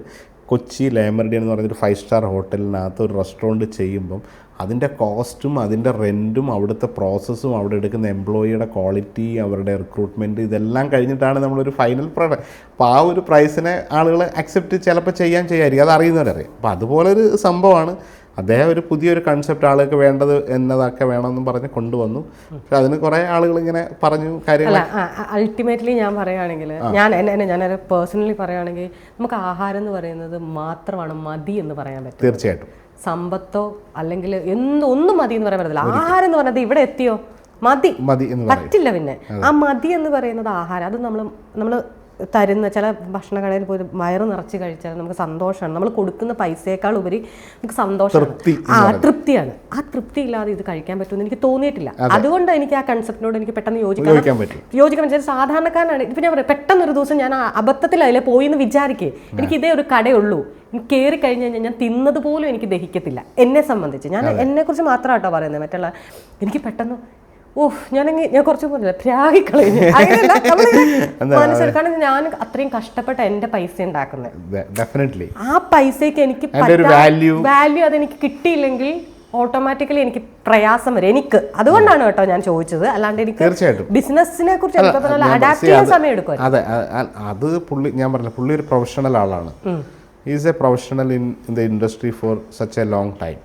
കൊച്ചി ലേമറിഡിയൻ എന്ന് പറയുന്നൊരു ഫൈവ് സ്റ്റാർ ഹോട്ടലിനകത്ത് ഒരു റെസ്റ്റോറന്റ് ചെയ്യുമ്പം അതിന്റെ കോസ്റ്റും അതിന്റെ റെന്റും അവിടുത്തെ പ്രോസസ്സും അവിടെ എടുക്കുന്ന എംപ്ലോയിയുടെ ക്വാളിറ്റി അവരുടെ റിക്രൂട്ട്മെന്റ് ഇതെല്ലാം കഴിഞ്ഞിട്ടാണ് നമ്മളൊരു ഫൈനൽ പ്രോഡക്റ്റ് അപ്പോൾ ആ ഒരു പ്രൈസിനെ ആളുകൾ അക്സെപ്റ്റ് ചിലപ്പോൾ ചെയ്യാൻ ചെയ്യായിരിക്കും. അത് അറിയുന്നവരറിയാം. അപ്പോൾ അതുപോലൊരു സംഭവമാണ്. അദ്ദേഹം ഒരു പുതിയൊരു കൺസെപ്റ്റ് ആളുകൾക്ക് വേണ്ടത് എന്നതൊക്കെ വേണമെന്നും പറഞ്ഞ് കൊണ്ടുവന്നു. പക്ഷെ അതിന് കുറേ ആളുകൾ ഇങ്ങനെ പറഞ്ഞു കാര്യങ്ങൾ. അൾട്ടിമേറ്റ്ലി ഞാൻ പറയുകയാണെങ്കിൽ ഞാൻ എന്നെ ഞാൻ ഞാനൊരു പേഴ്സണലി പറയുകയാണെങ്കിൽ നമുക്ക് ആഹാരം എന്ന് പറയുന്നത് മാത്രമാണ് മതി എന്ന് പറയാൻ പറ്റും. തീർച്ചയായിട്ടും. സമ്പത്തോ അല്ലെങ്കിൽ എന്തൊന്നും മതി എന്ന് പറയാൻ പറ്റത്തില്ല. ആഹാരം എന്ന് പറഞ്ഞത് ഇവിടെ എത്തിയോ? മതി. മതി പറ്റില്ല പിന്നെ. ആ മതി എന്ന് പറയുന്നത് ആഹാരം. അത് നമ്മൾ നമ്മൾ തരുന്ന ചില ഭക്ഷണ കടയിൽ പോയി വയറ് നിറച്ച് കഴിച്ചാൽ നമുക്ക് സന്തോഷമാണ്. നമ്മൾ കൊടുക്കുന്ന പൈസയേക്കാൾ ഉപരി നമുക്ക് സന്തോഷമാണ്. ആ തൃപ്തിയാണ്. ആ തൃപ്തി ഇല്ലാതെ ഇത് കഴിക്കാൻ പറ്റുമെന്ന് എനിക്ക് തോന്നിയിട്ടില്ല. അതുകൊണ്ട് എനിക്ക് ആ കൺസെപ്റ്റിനോട് എനിക്ക് പെട്ടെന്ന് യോജിക്കാൻ യോജിക്കാൻ പറ്റും. സാധാരണക്കാരനാണ്. ഇപ്പം ഞാൻ പറയാം പെട്ടെന്ന് ഒരു ദിവസം ഞാൻ അബദ്ധത്തിൽ അതിലെ പോയി എന്ന് വിചാരിക്കേ. എനിക്ക് ഇതേ ഒരു കടയുള്ളൂ. എനിക്ക് കയറി കഴിഞ്ഞ് കഴിഞ്ഞാൽ ഞാൻ തിന്നത് പോലും എനിക്ക് ദഹിക്കത്തില്ല. എന്നെ സംബന്ധിച്ച്. ഞാൻ എന്നെ കുറിച്ച് മാത്രമാട്ടോ പറയുന്നത്. മറ്റുള്ള എനിക്ക് പെട്ടെന്ന് ഓഹ് ഞാനങ്ങ് ഞാൻ കുറച്ച് പോലെ കാരണം ഞാൻ അത്രയും കഷ്ടപ്പെട്ട എന്റെ പൈസ ഉണ്ടാക്കുന്നത്. ആ പൈസക്ക് എനിക്ക് വാല്യൂ അതെനിക്ക് കിട്ടിയില്ലെങ്കിൽ ഓട്ടോമാറ്റിക്കലി എനിക്ക് പ്രയാസം വരും. എനിക്ക് അതുകൊണ്ടാണ് കേട്ടോ ഞാൻ ചോദിച്ചത്. അല്ലാണ്ട് എനിക്ക് തീർച്ചയായിട്ടും. ബിസിനസിനെ കുറിച്ച് അഡാപ്റ്റ് ചെയ്യാൻ സമയം എടുക്കും അതെ അത് പുള്ളി ഞാൻ പറഞ്ഞ പുള്ളി ഒരു പ്രൊഫഷണൽ ആളാണ്. Is a professional in in the industry for such a long time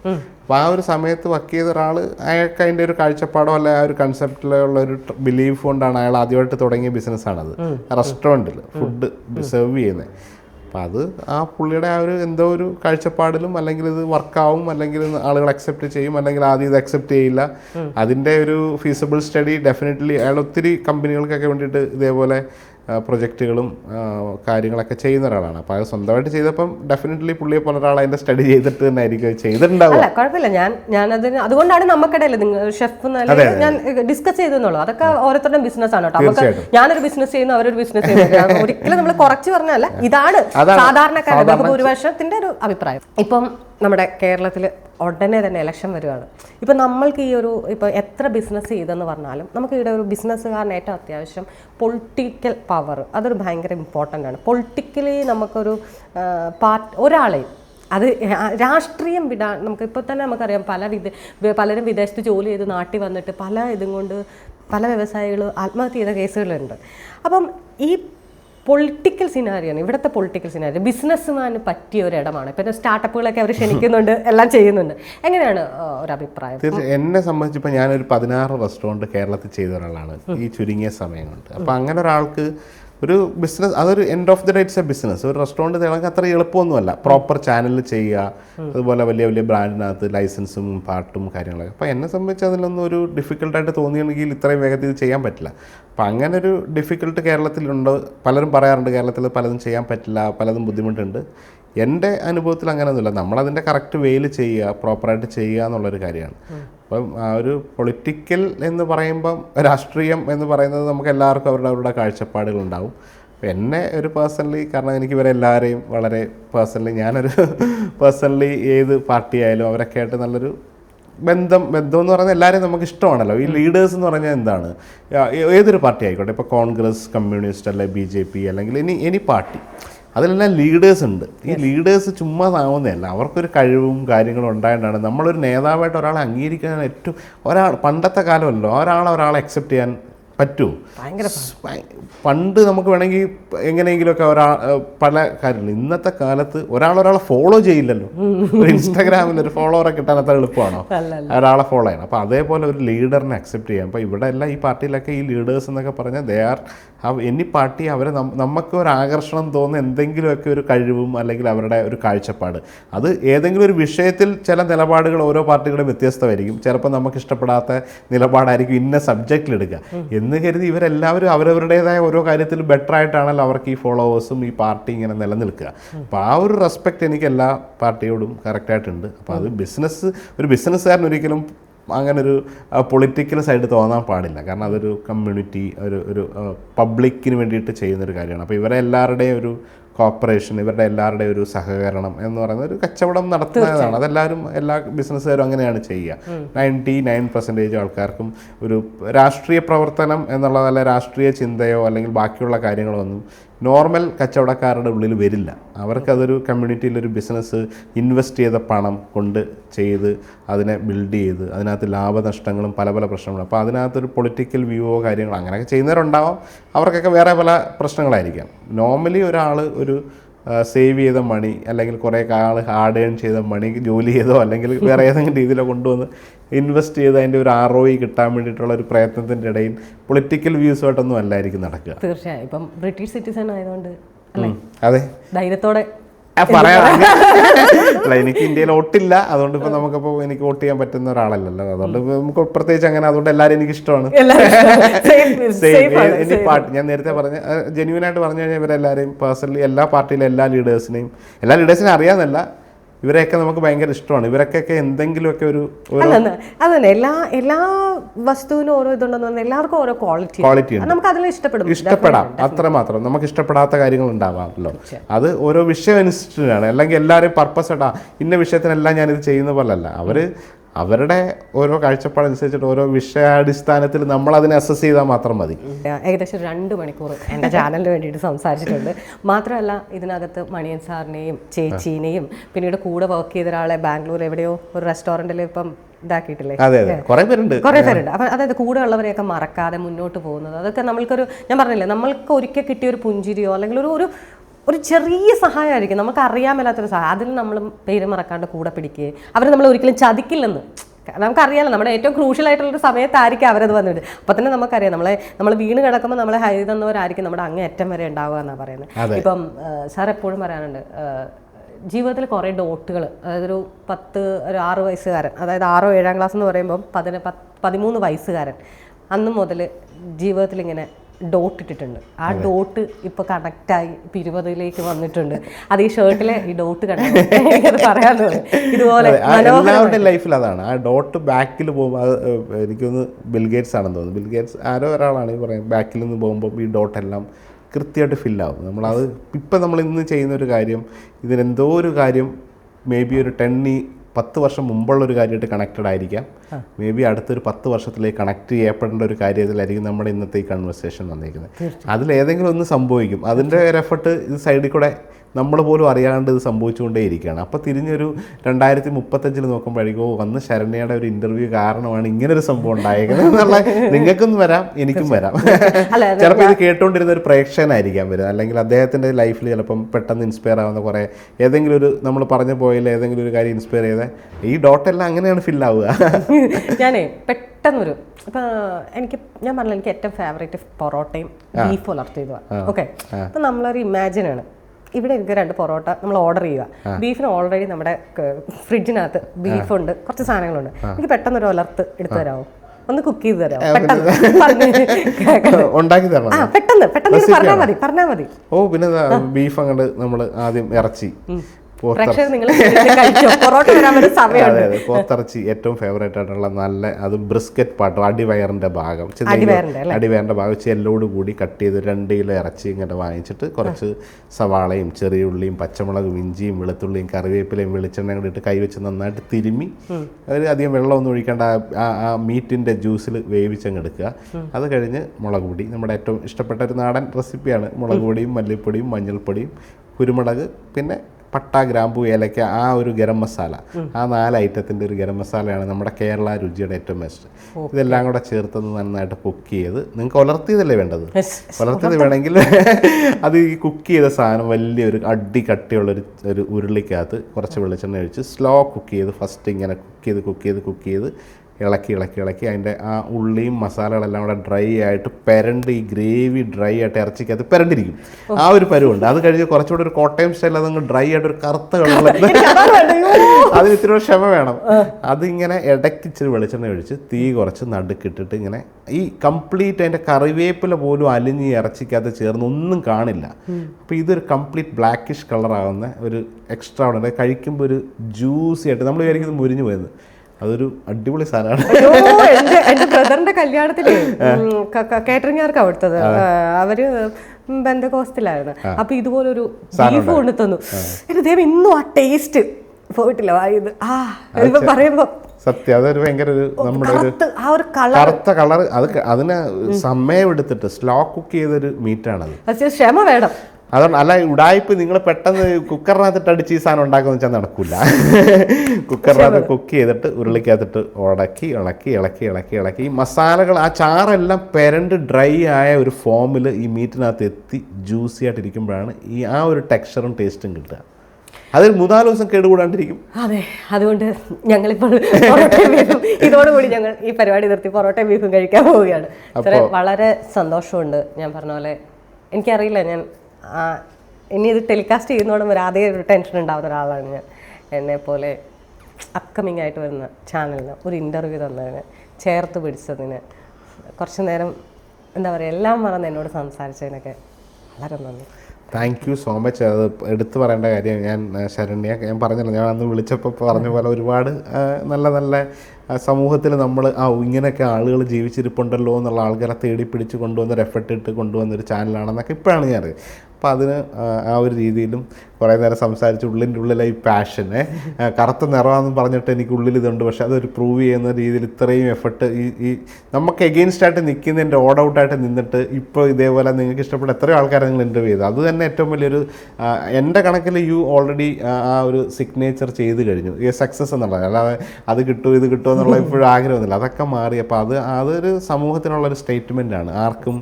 അപ്പോൾ ആ ഒരു സമയത്ത് വർക്ക് ചെയ്ത ഒരാൾ അയാൾക്ക് അതിന്റെ ഒരു കാഴ്ചപ്പാടോ അല്ലെ ആ ഒരു കൺസെപ്റ്റിലുള്ള ഒരു ബിലീഫ് കൊണ്ടാണ് അയാൾ ആദ്യമായിട്ട് തുടങ്ങിയ ബിസിനസ്സാണത് റെസ്റ്റോറന്റിൽ ഫുഡ് സെർവ് ചെയ്യുന്നത് അപ്പം അത് ആ പുള്ളിയുടെ ആ ഒരു എന്തോ ഒരു കാഴ്ചപ്പാടിലും അല്ലെങ്കിൽ ഇത് വർക്കാവും അല്ലെങ്കിൽ ആളുകൾ അക്സെപ്റ്റ് ചെയ്യും അല്ലെങ്കിൽ ആദ്യം ഇത് അക്സെപ്റ്റ് ചെയ്യില്ല. അതിന്റെ ഒരു ഫീസിബിൾ സ്റ്റഡി ഡെഫിനറ്റ്ലി അയാൾ ഒത്തിരി കമ്പനികൾക്കൊക്കെ വേണ്ടിയിട്ട് ഇതേപോലെ പ്രൊജക്റ്റുകളും കാര്യങ്ങളൊക്കെ ചെയ്യുന്ന ഒരാളാണ്. അപ്പോൾ അത് സ്വന്തമായിട്ട് ചെയ്തപ്പം ഡെഫിനറ്റ്ലി പുള്ളിയെ പോലെ ഒരാൾ അതിന്റെ സ്റ്റഡി ചെയ്തിട്ട് തന്നെ ആയിരിക്കും ചെയ്തിട്ടുണ്ടാവും അല്ല കുഴപ്പമില്ല. ഞാൻ ഞാനതിന് അതുകൊണ്ടാണ് നമുക്കിടയിൽ നിങ്ങൾ ഷെഫ് ഞാൻ ഡിസ്കസ് ചെയ്തെന്നുള്ളൂ. അതൊക്കെ ഓരോരുത്തരുടെ ബിസിനസ് ആണ് കേട്ടോ. നമുക്ക്. ഞാനൊരു ബിസിനസ് ചെയ്യുന്നു അവരൊരു ബിസിനസ് ചെയ്യുന്നു. ഒരിക്കലും നമ്മൾ കുറച്ച് പറഞ്ഞല്ല ഇതാണ് സാധാരണക്കാരുടെ ഭൂരിപക്ഷത്തിന്റെ ഒരു അഭിപ്രായം. ഇപ്പം നമ്മുടെ കേരളത്തിൽ ഉടനെ തന്നെ ഇലക്ഷൻ വരികയാണ് ഇപ്പം നമ്മൾക്ക് ഈ ഒരു ഇപ്പോൾ എത്ര ബിസിനസ് ചെയ്തെന്ന് പറഞ്ഞാലും നമുക്ക് ഇവിടെ ഒരു ബിസിനസ്സുകാരന് ഏറ്റവും അത്യാവശ്യം പൊളിറ്റിക്കൽ പവർ അതൊരു ഭയങ്കര ഇമ്പോർട്ടന്റ് ആണ്. പൊളിറ്റിക്കലി നമുക്കൊരു പാർട്ട് ഒരാളെയും അത് രാഷ്ട്രീയം വിടാൻ നമുക്ക് ഇപ്പോൾ തന്നെ നമുക്കറിയാം പല വിദേ പലരും വിദേശത്ത് ജോലി ചെയ്ത് നാട്ടിൽ വന്നിട്ട് പല ഇതും കൊണ്ട് പല വ്യവസായികൾ ആത്മഹത്യ ചെയ്ത കേസുകളുണ്ട്. അപ്പം ഈ പൊളിറ്റിക്കൽ സിനാരിയാണ് ഇവിടുത്തെ പൊളിറ്റിക്കൽ സിനാരിയോ ബിസിനസ്സുമാന് പറ്റിയ ഒരു ഇടമാണ് പിന്നെ സ്റ്റാർട്ടപ്പുകളൊക്കെ അവർ ക്ഷണിക്കുന്നുണ്ട് എല്ലാം ചെയ്യുന്നുണ്ട്. എങ്ങനെയാണ് ഒരു അഭിപ്രായം? എന്നെ സംബന്ധിച്ചിപ്പോൾ ഞാനൊരു പതിനാറ് റെസ്റ്റോറന്റ് കേരളത്തിൽ ചെയ്ത ഒരാളാണ്. ഈ ചുരുങ്ങിയ സമയം കൊണ്ട്. അപ്പോൾ അങ്ങനെ ഒരാൾക്ക് ഒരു ബിസിനസ് അതൊരു end of the day it's a business ഒരു റെസ്റ്റോറന്റ് തേടാൻ അത്ര എളുപ്പമൊന്നുമല്ല. പ്രോപ്പർ ചാനൽ ചെയ്യുക അതുപോലെ വലിയ വലിയ ബ്രാൻഡിനകത്ത് ലൈസൻസും പാട്ടും കാര്യങ്ങളൊക്കെ. അപ്പോൾ എന്നെ സംബന്ധിച്ച് അതിലൊന്നും ഒരു ഡിഫിക്കൽട്ടായിട്ട് തോന്നിയെങ്കിൽ ഇത്രയും വേഗത്തിൽ ചെയ്യാൻ പറ്റില്ല. അപ്പോൾ അങ്ങനെ ഒരു ഡിഫിക്കൽട്ട് കേരളത്തിലുണ്ട്. പലരും പറയാറുണ്ട് കേരളത്തിൽ പലതും ചെയ്യാൻ പറ്റില്ല പലതും ബുദ്ധിമുട്ടുണ്ട്. എന്റെ അനുഭവത്തിൽ അങ്ങനെയൊന്നുമില്ല. നമ്മളതിന്റെ കറക്റ്റ് വേയിൽ ചെയ്യുക പ്രോപ്പറായിട്ട് ചെയ്യുക എന്നുള്ളൊരു കാര്യമാണ്. അപ്പം ആ ഒരു പൊളിറ്റിക്കൽ എന്ന് പറയുമ്പം രാഷ്ട്രീയം എന്ന് പറയുന്നത് നമുക്ക് എല്ലാവർക്കും അവരുടെ അവരുടെ കാഴ്ചപ്പാടുകളുണ്ടാവും എന്നെ ഒരു പേഴ്സണലി കാരണം എനിക്ക് ഇവരെ എല്ലാവരെയും വളരെ പേഴ്സണലി ഞാനൊരു [laughs] പേഴ്സണലി ഏത് പാർട്ടി ആയാലും അവരൊക്കെ ആയിട്ട് നല്ലൊരു ബന്ധം ബന്ധം എന്ന് പറയുന്നത് എല്ലാവരെയും നമുക്ക് ഇഷ്ടമാണല്ലോ. ഈ ലീഡേഴ്സ് എന്ന് പറഞ്ഞാൽ എന്താണ്? ഏതൊരു പാർട്ടി ആയിക്കോട്ടെ. ഇപ്പോൾ കോൺഗ്രസ് കമ്മ്യൂണിസ്റ്റ് അല്ലെ ബി ജെ പി അല്ലെങ്കിൽ ഇനി എനി പാർട്ടി. അതിലെല്ലാം ലീഡേഴ്സ് ഉണ്ട്. ഈ ലീഡേഴ്സ് ചുമ്മാ താവുന്നതല്ല അവർക്കൊരു കഴിവും കാര്യങ്ങളും ഉണ്ടായതുകൊണ്ടാണ് നമ്മളൊരു നേതാവായിട്ട് ഒരാളെ അംഗീകരിക്കാൻ ഏറ്റവും ഒരാൾ പണ്ടത്തെ കാലമല്ലോ ഒരാളെ ഒരാളെ അക്സെപ്റ്റ് ചെയ്യാൻ പറ്റുമോ ഭയങ്കര പണ്ട് നമുക്ക് വേണമെങ്കിൽ എങ്ങനെയെങ്കിലുമൊക്കെ ഒരാ പല കാര്യങ്ങൾ ഇന്നത്തെ കാലത്ത് ഒരാൾ ഒരാളെ ഫോളോ ചെയ്യില്ലല്ലോ. ഒരു ഇൻസ്റ്റാഗ്രാമിൽ ഒരു ഫോളോവറെ കിട്ടാൻ അത്ര എളുപ്പമാണോ? ഒരാളെ ഫോളോ ചെയ്യണം. അപ്പോൾ അതേപോലെ ഒരു ലീഡറിനെ അക്സെപ്റ്റ് ചെയ്യാം. അപ്പോൾ ഇവിടെ എല്ലാം ഈ പാർട്ടിയിലൊക്കെ ഈ ലീഡേഴ്സ് എന്നൊക്കെ പറഞ്ഞാൽ ദേ ആർ എനി പാർട്ടി അവരെ നം- നമുക്ക് ഒരു ആകർഷണം തോന്നുന്ന എന്തെങ്കിലുമൊക്കെ ഒരു കഴിവും അല്ലെങ്കിൽ അവരുടെ ഒരു കാഴ്ചപ്പാട്. അത് ഏതെങ്കിലും ഒരു വിഷയത്തിൽ ചില നിലപാടുകൾ ഓരോ പാർട്ടികളും വ്യത്യസ്തമായിരിക്കും. ചിലപ്പോൾ നമുക്ക് ഇഷ്ടപ്പെടാത്ത നിലപാടായിരിക്കും ഇന്ന സബ്ജക്റ്റിൽ എടുക്കുക എന്ന് കരുതി ഇവരെല്ലാവരും അവരവരുടേതായ ഓരോ കാര്യത്തിൽ ബെറ്റർ ആയിട്ടാണല്ലോ അവർക്ക് ഈ ഫോളോവേഴ്സും ഈ പാർട്ടി ഇങ്ങനെ നിലനിൽക്കുക. അപ്പോൾ ആ ഒരു റെസ്പെക്റ്റ് എനിക്ക് എല്ലാ പാർട്ടിയോടും കറക്റ്റായിട്ടുണ്ട് അപ്പോൾ അത് ബിസിനസ് ഒരു ബിസിനസ്സുകാരൻ ഒരിക്കലും അങ്ങനെ ഒരു പൊളിറ്റിക്കൽ സൈഡ് തോന്നാൻ പാടില്ല. കാരണം അതൊരു കമ്മ്യൂണിറ്റി ഒരു ഒരു പബ്ലിക്കിന് വേണ്ടിയിട്ട് ചെയ്യുന്നൊരു കാര്യമാണ്. അപ്പോൾ ഇവരെ എല്ലാവരുടെയും ഒരു കോപ്പറേഷൻ ഇവരുടെ എല്ലാവരുടെയും ഒരു സഹകരണം എന്ന് പറയുന്നത് ഒരു കച്ചവടം നടത്തുന്നതാണ്. അതെല്ലാവരും എല്ലാ ബിസിനസ്സുകാരും അങ്ങനെയാണ് ചെയ്യുക. നയന്റി നയൻ പെർസെന്റേജ് ആൾക്കാർക്കും ഒരു രാഷ്ട്രീയ പ്രവർത്തനം എന്നുള്ളതല്ല രാഷ്ട്രീയ ചിന്തയോ അല്ലെങ്കിൽ ബാക്കിയുള്ള കാര്യങ്ങളോ ഒന്നും നോർമൽ കച്ചവടക്കാരുടെ ഉള്ളിൽ വരില്ല. അവർക്കതൊരു കമ്മ്യൂണിറ്റിയിലൊരു ബിസിനസ് ഇൻവെസ്റ്റ് ചെയ്ത പണം കൊണ്ട് ചെയ്ത് അതിനെ ബിൽഡ് ചെയ്ത് അതിനകത്ത് ലാഭനഷ്ടങ്ങളും പല പല പ്രശ്നങ്ങളും. അപ്പോൾ അതിനകത്തൊരു പൊളിറ്റിക്കൽ വ്യൂവോ കാര്യങ്ങളോ അങ്ങനെയൊക്കെ ചെയ്യുന്നവരുണ്ടാവാം. അവർക്കൊക്കെ വേറെ പല പ്രശ്നങ്ങളായിരിക്കാം. നോർമലി ഒരാൾ ഒരു സേവ് ചെയ്ത മണി അല്ലെങ്കിൽ കുറേ കാൾ ഹാർഡ് ഏൺ ചെയ്ത മണി ജോലി ചെയ്തോ അല്ലെങ്കിൽ വേറെ ഏതെങ്കിലും രീതിയിലോ കൊണ്ടുവന്ന് ഇൻവെസ്റ്റ് ചെയ്ത് അതിന്റെ ഒരു ആർ ഒ കിട്ടാൻ വേണ്ടിയിട്ടുള്ള ഒരു പ്രയത്നത്തിന്റെ ഇടയിൽ പൊളിറ്റിക്കൽ വ്യൂസുമായിട്ടൊന്നും അല്ലായിരിക്കും നടക്കുക. തീർച്ചയായും. ഇപ്പം ബ്രിട്ടീഷ് സിറ്റിസൺ ആയതുകൊണ്ട് അതെ. ധൈര്യത്തോടെ [laughs] അല്ല എനിക്ക് ഇന്ത്യയിൽ വോട്ടില്ല. അതുകൊണ്ട് ഇപ്പൊ നമുക്കിപ്പോ എനിക്ക് വോട്ട് ചെയ്യാൻ പറ്റുന്ന ഒരാളല്ലല്ലോ. അതുകൊണ്ട് ഇപ്പൊ നമുക്ക് പ്രത്യേകിച്ച് അങ്ങനെ അതുകൊണ്ട് എല്ലാവരും എനിക്ക് ഇഷ്ടമാണ്. [laughs] ഇനി പാർട്ടി ഞാൻ നേരത്തെ പറഞ്ഞ ജെന്യൂൻ ആയിട്ട് പറഞ്ഞു കഴിഞ്ഞാൽ ഇവരെല്ലാവരെയും പേഴ്സണലി എല്ലാ പാർട്ടിയിലെ എല്ലാ ലീഡേഴ്സിനെയും എല്ലാ ലീഡേഴ്സിനെ അറിയാമെന്നല്ല ഇവരെയൊക്കെ നമുക്ക് ഭയങ്കര ഇഷ്ടമാണ്. ഇവരൊക്കെ എന്തെങ്കിലുമൊക്കെ ഒരു അതന്നെ. എല്ലാ എല്ലാ വസ്തുവിനും ഓരോ ഇതുണ്ടെന്ന് പറഞ്ഞാൽ എല്ലാവർക്കും ഓരോ ക്വാളിറ്റി ക്വാളിറ്റി ഉണ്ട്. നമുക്ക് അതിൽ ഇഷ്ടപ്പെടും. ഇഷ്ടപ്പെടാം. അത്ര മാത്രം നമുക്ക് ഇഷ്ടപ്പെടാത്ത കാര്യങ്ങൾ ഉണ്ടാവാമല്ലോ. അത് ഓരോ വിഷയം അനുസരിച്ചിട്ടാണ്. അല്ലെങ്കിൽ എല്ലാവരും പർപ്പസ് ഇടാം ഇന്ന വിഷയത്തിനെല്ലാം ഞാനിത് ചെയ്യുന്ന പോലല്ല. അവർ അവരുടെ ഓരോ കാഴ്ചപ്പാടനുസരിച്ചിട്ട് ഓരോ വിഷയാടിസ്ഥാനത്തിൽ നമ്മൾ അതിനെ അസസ് ചെയ്താൽ മാത്രം മതി. ഏകദേശം രണ്ട് മണിക്കൂർ എന്റെ ചാനലിന് വേണ്ടിയിട്ട് സംസാരിച്ചിട്ടുണ്ട്. മാത്രമല്ല ഇതിനകത്ത് മണിയൻ സാറിനെയും ചേച്ചീനെയും പിന്നീട് കൂടെ വർക്ക് ചെയ്ത ഒരാളെ ബാംഗ്ലൂർ എവിടെയോ ഒരു റെസ്റ്റോറന്റിൽ ഇപ്പം ഇതാക്കിയിട്ടില്ലേ? അതെ അതെ. കുറെ പേരുണ്ട്. കുറേ പേരുണ്ട്. അപ്പം അതായത് കൂടെ ഉള്ളവരെയൊക്കെ മറക്കാതെ മുന്നോട്ട് പോകുന്നത്. അതൊക്കെ നമ്മൾക്കൊരു ഞാൻ പറഞ്ഞില്ലേ നമ്മൾക്ക് ഒരിക്കൽ കിട്ടിയ ഒരു പുഞ്ചിരിയോ അല്ലെങ്കിൽ ഒരു ഒരു ഒരു ചെറിയ സഹായമായിരിക്കും. നമുക്ക് അറിയാൻ മേലാത്തൊരു സഹായം. അതിൽ നമ്മൾ പേര് മറക്കാണ്ട് കൂടെ പിടിക്കുകയും അവർ നമ്മൾ ഒരിക്കലും ചതിക്കില്ലെന്ന്. നമുക്കറിയാലോ നമ്മുടെ ഏറ്റവും ക്രൂഷ്യൽ ആയിട്ടുള്ളൊരു സമയത്തായിരിക്കും അവരത് വന്നിട്ട്. അപ്പം തന്നെ നമുക്കറിയാം നമ്മളെ നമ്മൾ വീണ് കിടക്കുമ്പോൾ നമ്മളെ ഹരി തന്നവരായിരിക്കും നമ്മുടെ അങ്ങേ അറ്റം വരെ ഉണ്ടാവുക എന്നാണ് പറയുന്നത്. ഇപ്പം സാർ എപ്പോഴും പറയാനുണ്ട് ജീവിതത്തിൽ കുറേ ഡോട്ടുകൾ അതായത് ഒരു പത്ത് ഒരു ആറ് വയസ്സുകാരൻ അതായത് ആറോ ഏഴാം ക്ലാസ് എന്ന് പറയുമ്പോൾ പതിന പത്ത് പതിമൂന്ന് വയസ്സുകാരൻ അന്ന് മുതൽ ജീവിതത്തിൽ ഇങ്ങനെ ഡോട്ട് ഇട്ടിട്ടുണ്ട്. ആ ഡോട്ട് ഇപ്പൊ കണക്റ്റായി ഇപ്പം ഇരുപതിലേക്ക് വന്നിട്ടുണ്ട്. അത് ഈ ഷർട്ടിലെ ഈ ഡോട്ട് കണ്ടത് എനിക്കത് പറയാൻ ഇതുപോലെ എല്ലാവരുടെയും ലൈഫിൽ അതാണ്. ആ ഡോട്ട് ബാക്കിൽ പോകുമ്പോൾ അത് എനിക്കൊന്ന് ബിൽഗേറ്റ്സ് ആണെന്ന് തോന്നുന്നു. ബിൽഗേറ്റ്സ് ആരോ ഒരാളാണ് ഈ പറയുന്നത്. ബാക്കിൽ നിന്ന് പോകുമ്പോൾ ഈ ഡോട്ട് എല്ലാം കൃത്യമായിട്ട് ഫില്ലാവും നമ്മളത് ഇപ്പം നമ്മൾ ഇന്ന് ചെയ്യുന്ന ഒരു കാര്യം ഇതിനെന്തോ ഒരു കാര്യം മേ ബി ഒരു ടെൻ പത്ത് വർഷം മുമ്പുള്ള ഒരു കാര്യമായിട്ട് കണക്റ്റഡ് ആയിരിക്കാം. മേ ബി അടുത്തൊരു പത്ത് വർഷത്തിലേക്ക് കണക്ട് ചെയ്യപ്പെടേണ്ട ഒരു കാര്യത്തിലായിരിക്കും നമ്മുടെ ഇന്നത്തെ ഈ കൺവെർസേഷൻ വന്നിരിക്കുന്നത്. അതിലേതെങ്കിലും ഒന്ന് സംഭവിക്കും. അതിന്റെ ഒരു എഫർട്ട് ഇത് സൈഡിൽ കൂടെ നമ്മൾ പോലും അറിയാണ്ട് ഇത് സംഭവിച്ചുകൊണ്ടേയിരിക്കുകയാണ്. അപ്പോൾ തിരിഞ്ഞൊരു രണ്ടായിരത്തി മുപ്പത്തഞ്ചിൽ നോക്കുമ്പോഴേക്കോ വന്ന് ശരണ്യയുടെ ഒരു ഇന്റർവ്യൂ കാരണമാണ് ഇങ്ങനെ ഒരു സംഭവം ഉണ്ടായേക്കുന്നത് എന്നുള്ള നിങ്ങൾക്കും വരാം എനിക്കും വരാം. ചിലപ്പോൾ ഇത് കേട്ടുകൊണ്ടിരുന്ന ഒരു പ്രേക്ഷകനായിരിക്കാം വരുന്നത്. അല്ലെങ്കിൽ അദ്ദേഹത്തിന്റെ ലൈഫിൽ ചിലപ്പം പെട്ടെന്ന് ഇൻസ്പയർ ആവുന്ന കുറേ ഏതെങ്കിലും ഒരു നമ്മൾ പറഞ്ഞു പോയാൽ ഏതെങ്കിലും ഒരു കാര്യം ഇൻസ്പയർ ചെയ്ത ഈ ഡോട്ടെല്ലാം അങ്ങനെയാണ് ഫിൽ ആവുക. ഞാനേ പെട്ടെന്നൊരു അപ്പൊ എനിക്ക് ഞാൻ പറഞ്ഞില്ല എനിക്ക് ഏറ്റവും ഫേവറേറ്റ് പൊറോട്ടയും ബീഫ് പുലർത്തിയതുമാണ് ഓക്കെ അപ്പം നമ്മളൊരു ഇമാജിൻ ആണ്. ഇവിടെ എനിക്ക് രണ്ട് പൊറോട്ട നമ്മൾ ഓർഡർ ചെയ്യുക. ബീഫിന് ഓൾറെഡി നമ്മുടെ ഫ്രിഡ്ജിനകത്ത് ബീഫുണ്ട് കുറച്ച് സാധനങ്ങളുണ്ട്. എനിക്ക് പെട്ടെന്ന് ഒരു ഒലർത്ത് എടുത്തു തരാമോ ഒന്ന് കുക്ക് ചെയ്ത് തരാം പെട്ടെന്ന്. ഉണ്ടാക്കി തരണം. ആ പെട്ടെന്ന് പെട്ടെന്ന് പറഞ്ഞാൽ മതി പറഞ്ഞാൽ മതി. ഓ പിന്നെ ബീഫ് അങ്ങോട്ട് നമ്മൾ ആദ്യം ഇറച്ചി. പോത്തിറച്ചി ഏറ്റവും ഫേവറേറ്റ് ആയിട്ടുള്ള നല്ല അത് ബ്രിസ്ക്കറ്റ് പാട്ടും അടിവയറിന്റെ ഭാഗം. അടിവയറിന്റെ ഭാഗം. ചെല്ലോട് കൂടി കട്ട് ചെയ്ത് രണ്ട് കിലോ ഇറച്ചി ഇങ്ങനെ വാങ്ങിച്ചിട്ട് കുറച്ച് സവാളയും ചെറിയ ഉള്ളിയും പച്ചമുളകും ഇഞ്ചിയും വെളുത്തുള്ളിയും കറിവേപ്പിലയും വെളിച്ചെണ്ണയും കൂടി ഇട്ട് കൈവച്ച് നന്നായിട്ട് തിരുമ്മി അതിൽ അധികം വെള്ളമൊന്നും ഒഴിക്കേണ്ട ആ മീറ്റിന്റെ ജ്യൂസിൽ വേവിച്ചങ്ങ് എടുക്കുക. അത് കഴിഞ്ഞ് മുളക് പൊടി. നമ്മുടെ ഏറ്റവും ഇഷ്ടപ്പെട്ട ഒരു നാടൻ റെസിപ്പിയാണ് മുളക് പൊടിയും മല്ലിപ്പൊടിയും മഞ്ഞൾപ്പൊടിയും കുരുമുളക് പിന്നെ പട്ട ഗ്രാമ്പു ഏലക്ക ആ ഒരു ഗരം മസാല. ആ നാല് ഐറ്റത്തിന്റെ ഒരു ഗരം മസാലയാണ് നമ്മുടെ കേരള രുചിയുടെ ഏറ്റവും ബെസ്റ്റ് ഇതെല്ലാം കൂടെ ചേർത്ത് നന്നായിട്ട് കുക്ക് ചെയ്ത് നിങ്ങൾക്ക് ഉലർത്തിയതല്ലേ വേണ്ടത്. ഉലർത്തിയത് വേണമെങ്കിൽ [laughs] അത് ഈ കുക്ക് ചെയ്ത സാധനം വലിയൊരു അടി കട്ടിയുള്ള ഒരു ഒരു ഉരുളിക്കകത്ത് കുറച്ച് വെളിച്ചെണ്ണ ഒഴിച്ച് സ്ലോ കുക്ക് ചെയ്ത് ഫസ്റ്റ് ഇങ്ങനെ കുക്ക് ചെയ്ത് കുക്ക് ചെയ്ത് കുക്ക് ചെയ്ത് ഇളക്കി ഇളക്കി ഇളക്കി. അതിന്റെ ആ ഉള്ളിയും മസാലകളെല്ലാം കൂടെ ഡ്രൈ ആയിട്ട് പെരണ്ട് ഈ ഗ്രേവി ഡ്രൈ ആയിട്ട് ഇറച്ചിക്കകത്ത് പെരണ്ടിരിക്കും. ആ ഒരു പരുവുണ്ട്. അത് കഴിഞ്ഞ് കുറച്ചുകൂടി ഒരു കോട്ടയം സ്റ്റൈൽ അതങ്ങ് ഡ്രൈ ആയിട്ട് ഒരു കറുത്ത കളറിൽ അതിന് ഇത്തിരി ക്ഷമ വേണം. അതിങ്ങനെ ഇടയ്ക്ക് ഇച്ചിരി വെളിച്ചെണ്ണ ഒഴിച്ച് തീ കുറച്ച് നടുക്കിട്ടിട്ട് ഇങ്ങനെ ഈ കംപ്ലീറ്റ് അതിന്റെ കറിവേപ്പില പോലും അലിഞ്ഞ് ഇറച്ചിക്കകത്ത് ചേർന്ന് ഒന്നും കാണില്ല. അപ്പോൾ ഇതൊരു കംപ്ലീറ്റ് ബ്ലാക്കിഷ് കളറാകുന്ന ഒരു എക്സ്ട്രാ ഉണ്ട് കഴിക്കുമ്പോൾ ഒരു ജ്യൂസി ആയിട്ട് നമ്മൾ വിചാരിക്കുന്നത് മുരിഞ്ഞു പോയത് അതൊരു അടിപൊളി സാധനമാണ്. എന്റെ ബ്രദറിന്റെ കല്യാണത്തിന് കേറ്ററിംഗുകാർക്ക് അവിടുത്തത്. അവർ ബന്ധകോസ്റ്റിലായിരുന്നു അപ്പൊ ഇതുപോലൊരു ബീഫ് കൊണ്ടു തന്നു. എന്റെ ദൈവം ഇന്നും ആ ടേസ്റ്റ് പോയിട്ടില്ല. ഇത് ആ ഇപ്പൊ പറയുമ്പോ. സത്യം അതൊരു ഭയങ്കര ഒരു നമ്മുടെ ഒരു കറുത്ത കളർ അത് അതിന് സമയം എടുത്തിട്ട് സ്ലോ കുക്ക് ചെയ്തൊരു മീറ്റാണത് ക്ഷമ വേണം. അതുകൊണ്ട് അല്ല ഉടായ്പ് നിങ്ങൾ പെട്ടെന്ന് കുക്കറിനകത്തിട്ട് അടിച്ച് ഈ സാധനം ഉണ്ടാക്കുന്ന വെച്ചാൽ നടക്കില്ല കുക്കറിനകത്ത് കുക്ക് ചെയ്തിട്ട് ഉരുളിക്കകത്തിട്ട് ഉടക്കി ഇളക്കി ഇളക്കി ഇളക്കി ഇളക്കി. ഈ മസാലകൾ ആ ചാറെല്ലാം പെരണ്ട് ഡ്രൈ ആയ ഒരു ഫോമിൽ ഈ മീറ്റിനകത്ത് എത്തി ജ്യൂസി ആയിട്ടിരിക്കുമ്പോഴാണ് ഈ ആ ഒരു ടെക്സ്ചറും ടേസ്റ്റും കിട്ടുക. അതിൽ മൂന്നാൽ ദിവസം കേടുകൂടാണ്ടിരിക്കും. അതെ അതുകൊണ്ട് ഞങ്ങളിപ്പോൾ പൊറോട്ടയും ബീഫും ഇതോടുകൂടി ഞങ്ങൾ ഈ പരിപാടി നിർത്തി പൊറോട്ടയും ബീഫും കഴിക്കാൻ പോവുകയാണ്. വളരെ സന്തോഷമുണ്ട് ഞാൻ പറഞ്ഞ പോലെ. എനിക്കറിയില്ല ഞാൻ ഇനി ഇത് ടെലികാസ്റ്റ് ചെയ്യുന്നതോടും വരാതെ ഒരു ടെൻഷൻ ഉണ്ടാകുന്ന ഒരാളാണ് ഞാൻ. എന്നെ പോലെ അപ്കമിങ് ആയിട്ട് വരുന്ന ചാനലിന് ഒരു ഇന്റർവ്യൂ തന്നതിന് ചേർത്ത് പിടിച്ചതിന് കുറച്ച് നേരം എന്താ പറയുക എല്ലാം മറന്ന് എന്നോട് സംസാരിച്ചതിനൊക്കെ വളരെ നന്ദി. താങ്ക് യു സോ മച്ച് അത് എടുത്തു പറയേണ്ട കാര്യം ഞാൻ ശരണ്യ ഞാൻ പറഞ്ഞല്ലോ ഞാൻ അന്ന് വിളിച്ചപ്പോൾ പറഞ്ഞ പോലെ ഒരുപാട് നല്ല നല്ല സമൂഹത്തിൽ നമ്മൾ ആ ഇങ്ങനെയൊക്കെ ആളുകൾ ജീവിച്ചിരിപ്പുണ്ടല്ലോ എന്നുള്ള ആൾക്കാരെ തേടി പിടിച്ച് കൊണ്ടുവന്ന ഒരു എഫർട്ട് ഇട്ട് കൊണ്ടുവന്നൊരു ചാനലാണെന്നൊക്കെ ഇപ്പോഴാണ് ഞാൻ അപ്പോൾ അതിന് ആ ഒരു രീതിയിലും കുറേ നേരം സംസാരിച്ച് ഉള്ളിന്റെ ഉള്ളിലായി ഈ പാഷനെ കറുത്ത നിറമാണെന്ന് പറഞ്ഞിട്ട് എനിക്ക് ഉള്ളിൽ ഇതുണ്ട്. പക്ഷെ അതൊരു പ്രൂവ് ചെയ്യുന്ന രീതിയിൽ ഇത്രയും എഫർട്ട് ഈ ഈ നമുക്ക് എഗെയിൻസ്റ്റ് ആയിട്ട് നിൽക്കുന്നതിന്റെ ഓഡ് ഔട്ടായിട്ട് നിന്നിട്ട് ഇപ്പോൾ ഇതേപോലെ നിങ്ങൾക്ക് ഇഷ്ടപ്പെട്ട എത്രയോ ആൾക്കാരെ നിങ്ങൾ ഇന്റർവ്യൂ ചെയ്തു. അത് തന്നെ ഏറ്റവും വലിയൊരു എന്റെ കണക്കിൽ യു ഓൾറെഡി ആ ഒരു സിഗ്നേച്ചർ ചെയ്ത് കഴിഞ്ഞു. ഈ സക്സസ് എന്നുള്ളത്. അല്ലാതെ അത് കിട്ടുമോ ഇത് കിട്ടുമോ എന്നുള്ള ഇപ്പോഴും ആഗ്രഹമൊന്നുമില്ല. അതൊക്കെ മാറി. അപ്പോൾ അത് അതൊരു സമൂഹത്തിനുള്ളൊരു ആണ്. ആർക്കും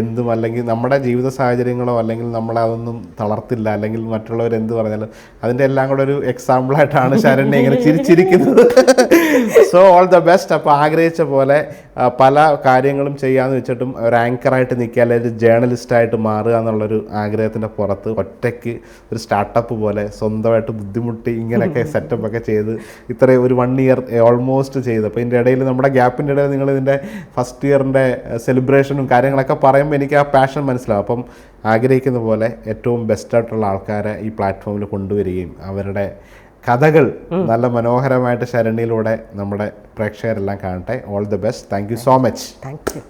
എന്തും അല്ലെങ്കിൽ നമ്മുടെ ജീവിത സാഹചര്യങ്ങളോ അല്ലെങ്കിൽ നമ്മളെ അതൊന്നും തളർത്തില്ല അല്ലെങ്കിൽ മറ്റുള്ളവർ എന്ത് പറഞ്ഞാലും അതിന്റെ എല്ലാം കൂടെ ഒരു എക്സാമ്പിളായിട്ടാണ് ശരണ്യ ഇങ്ങനെ ചിരിച്ചിരിക്കുന്നത്. സോ ഓൾ ദ ബെസ്റ്റ് അപ്പോൾ ആഗ്രഹിച്ച പോലെ പല കാര്യങ്ങളും ചെയ്യാന്ന് വെച്ചിട്ടും ഒരു ആങ്കറായിട്ട് നിൽക്കുക അല്ലെങ്കിൽ ഒരു ജേർണലിസ്റ്റായിട്ട് മാറുക എന്നുള്ളൊരു ആഗ്രഹത്തിന്റെ പുറത്ത് ഒറ്റയ്ക്ക് ഒരു സ്റ്റാർട്ടപ്പ് പോലെ സ്വന്തമായിട്ട് ബുദ്ധിമുട്ടി ഇങ്ങനെയൊക്കെ സെറ്റപ്പ് ഒക്കെ ചെയ്ത് ഇത്രയും ഒരു വൺ ഇയർ ഓൾമോസ്റ്റ് ചെയ്ത്. അപ്പോൾ ഇതിന്റെ ഇടയിൽ നമ്മുടെ ഗ്യാപ്പിന്റെ ഇടയിൽ നിങ്ങൾ ഇതിന്റെ ഫസ്റ്റ് ഇയറിന്റെ സെലിബ്രേഷനും കാര്യങ്ങളൊക്കെ പറയുമ്പോൾ എനിക്ക് ആ പാഷൻ മനസ്സിലാവും. അപ്പം ആഗ്രഹിക്കുന്ന പോലെ ഏറ്റവും ബെസ്റ്റായിട്ടുള്ള ആൾക്കാരെ ഈ പ്ലാറ്റ്ഫോമിൽ കൊണ്ടുവരികയും അവരുടെ കഥകൾ നല്ല മനോഹരമായിട്ട് ശരണിയിലൂടെ നമ്മുടെ പ്രേക്ഷകരെല്ലാം കാണട്ടെ. All the best thank you so much thank you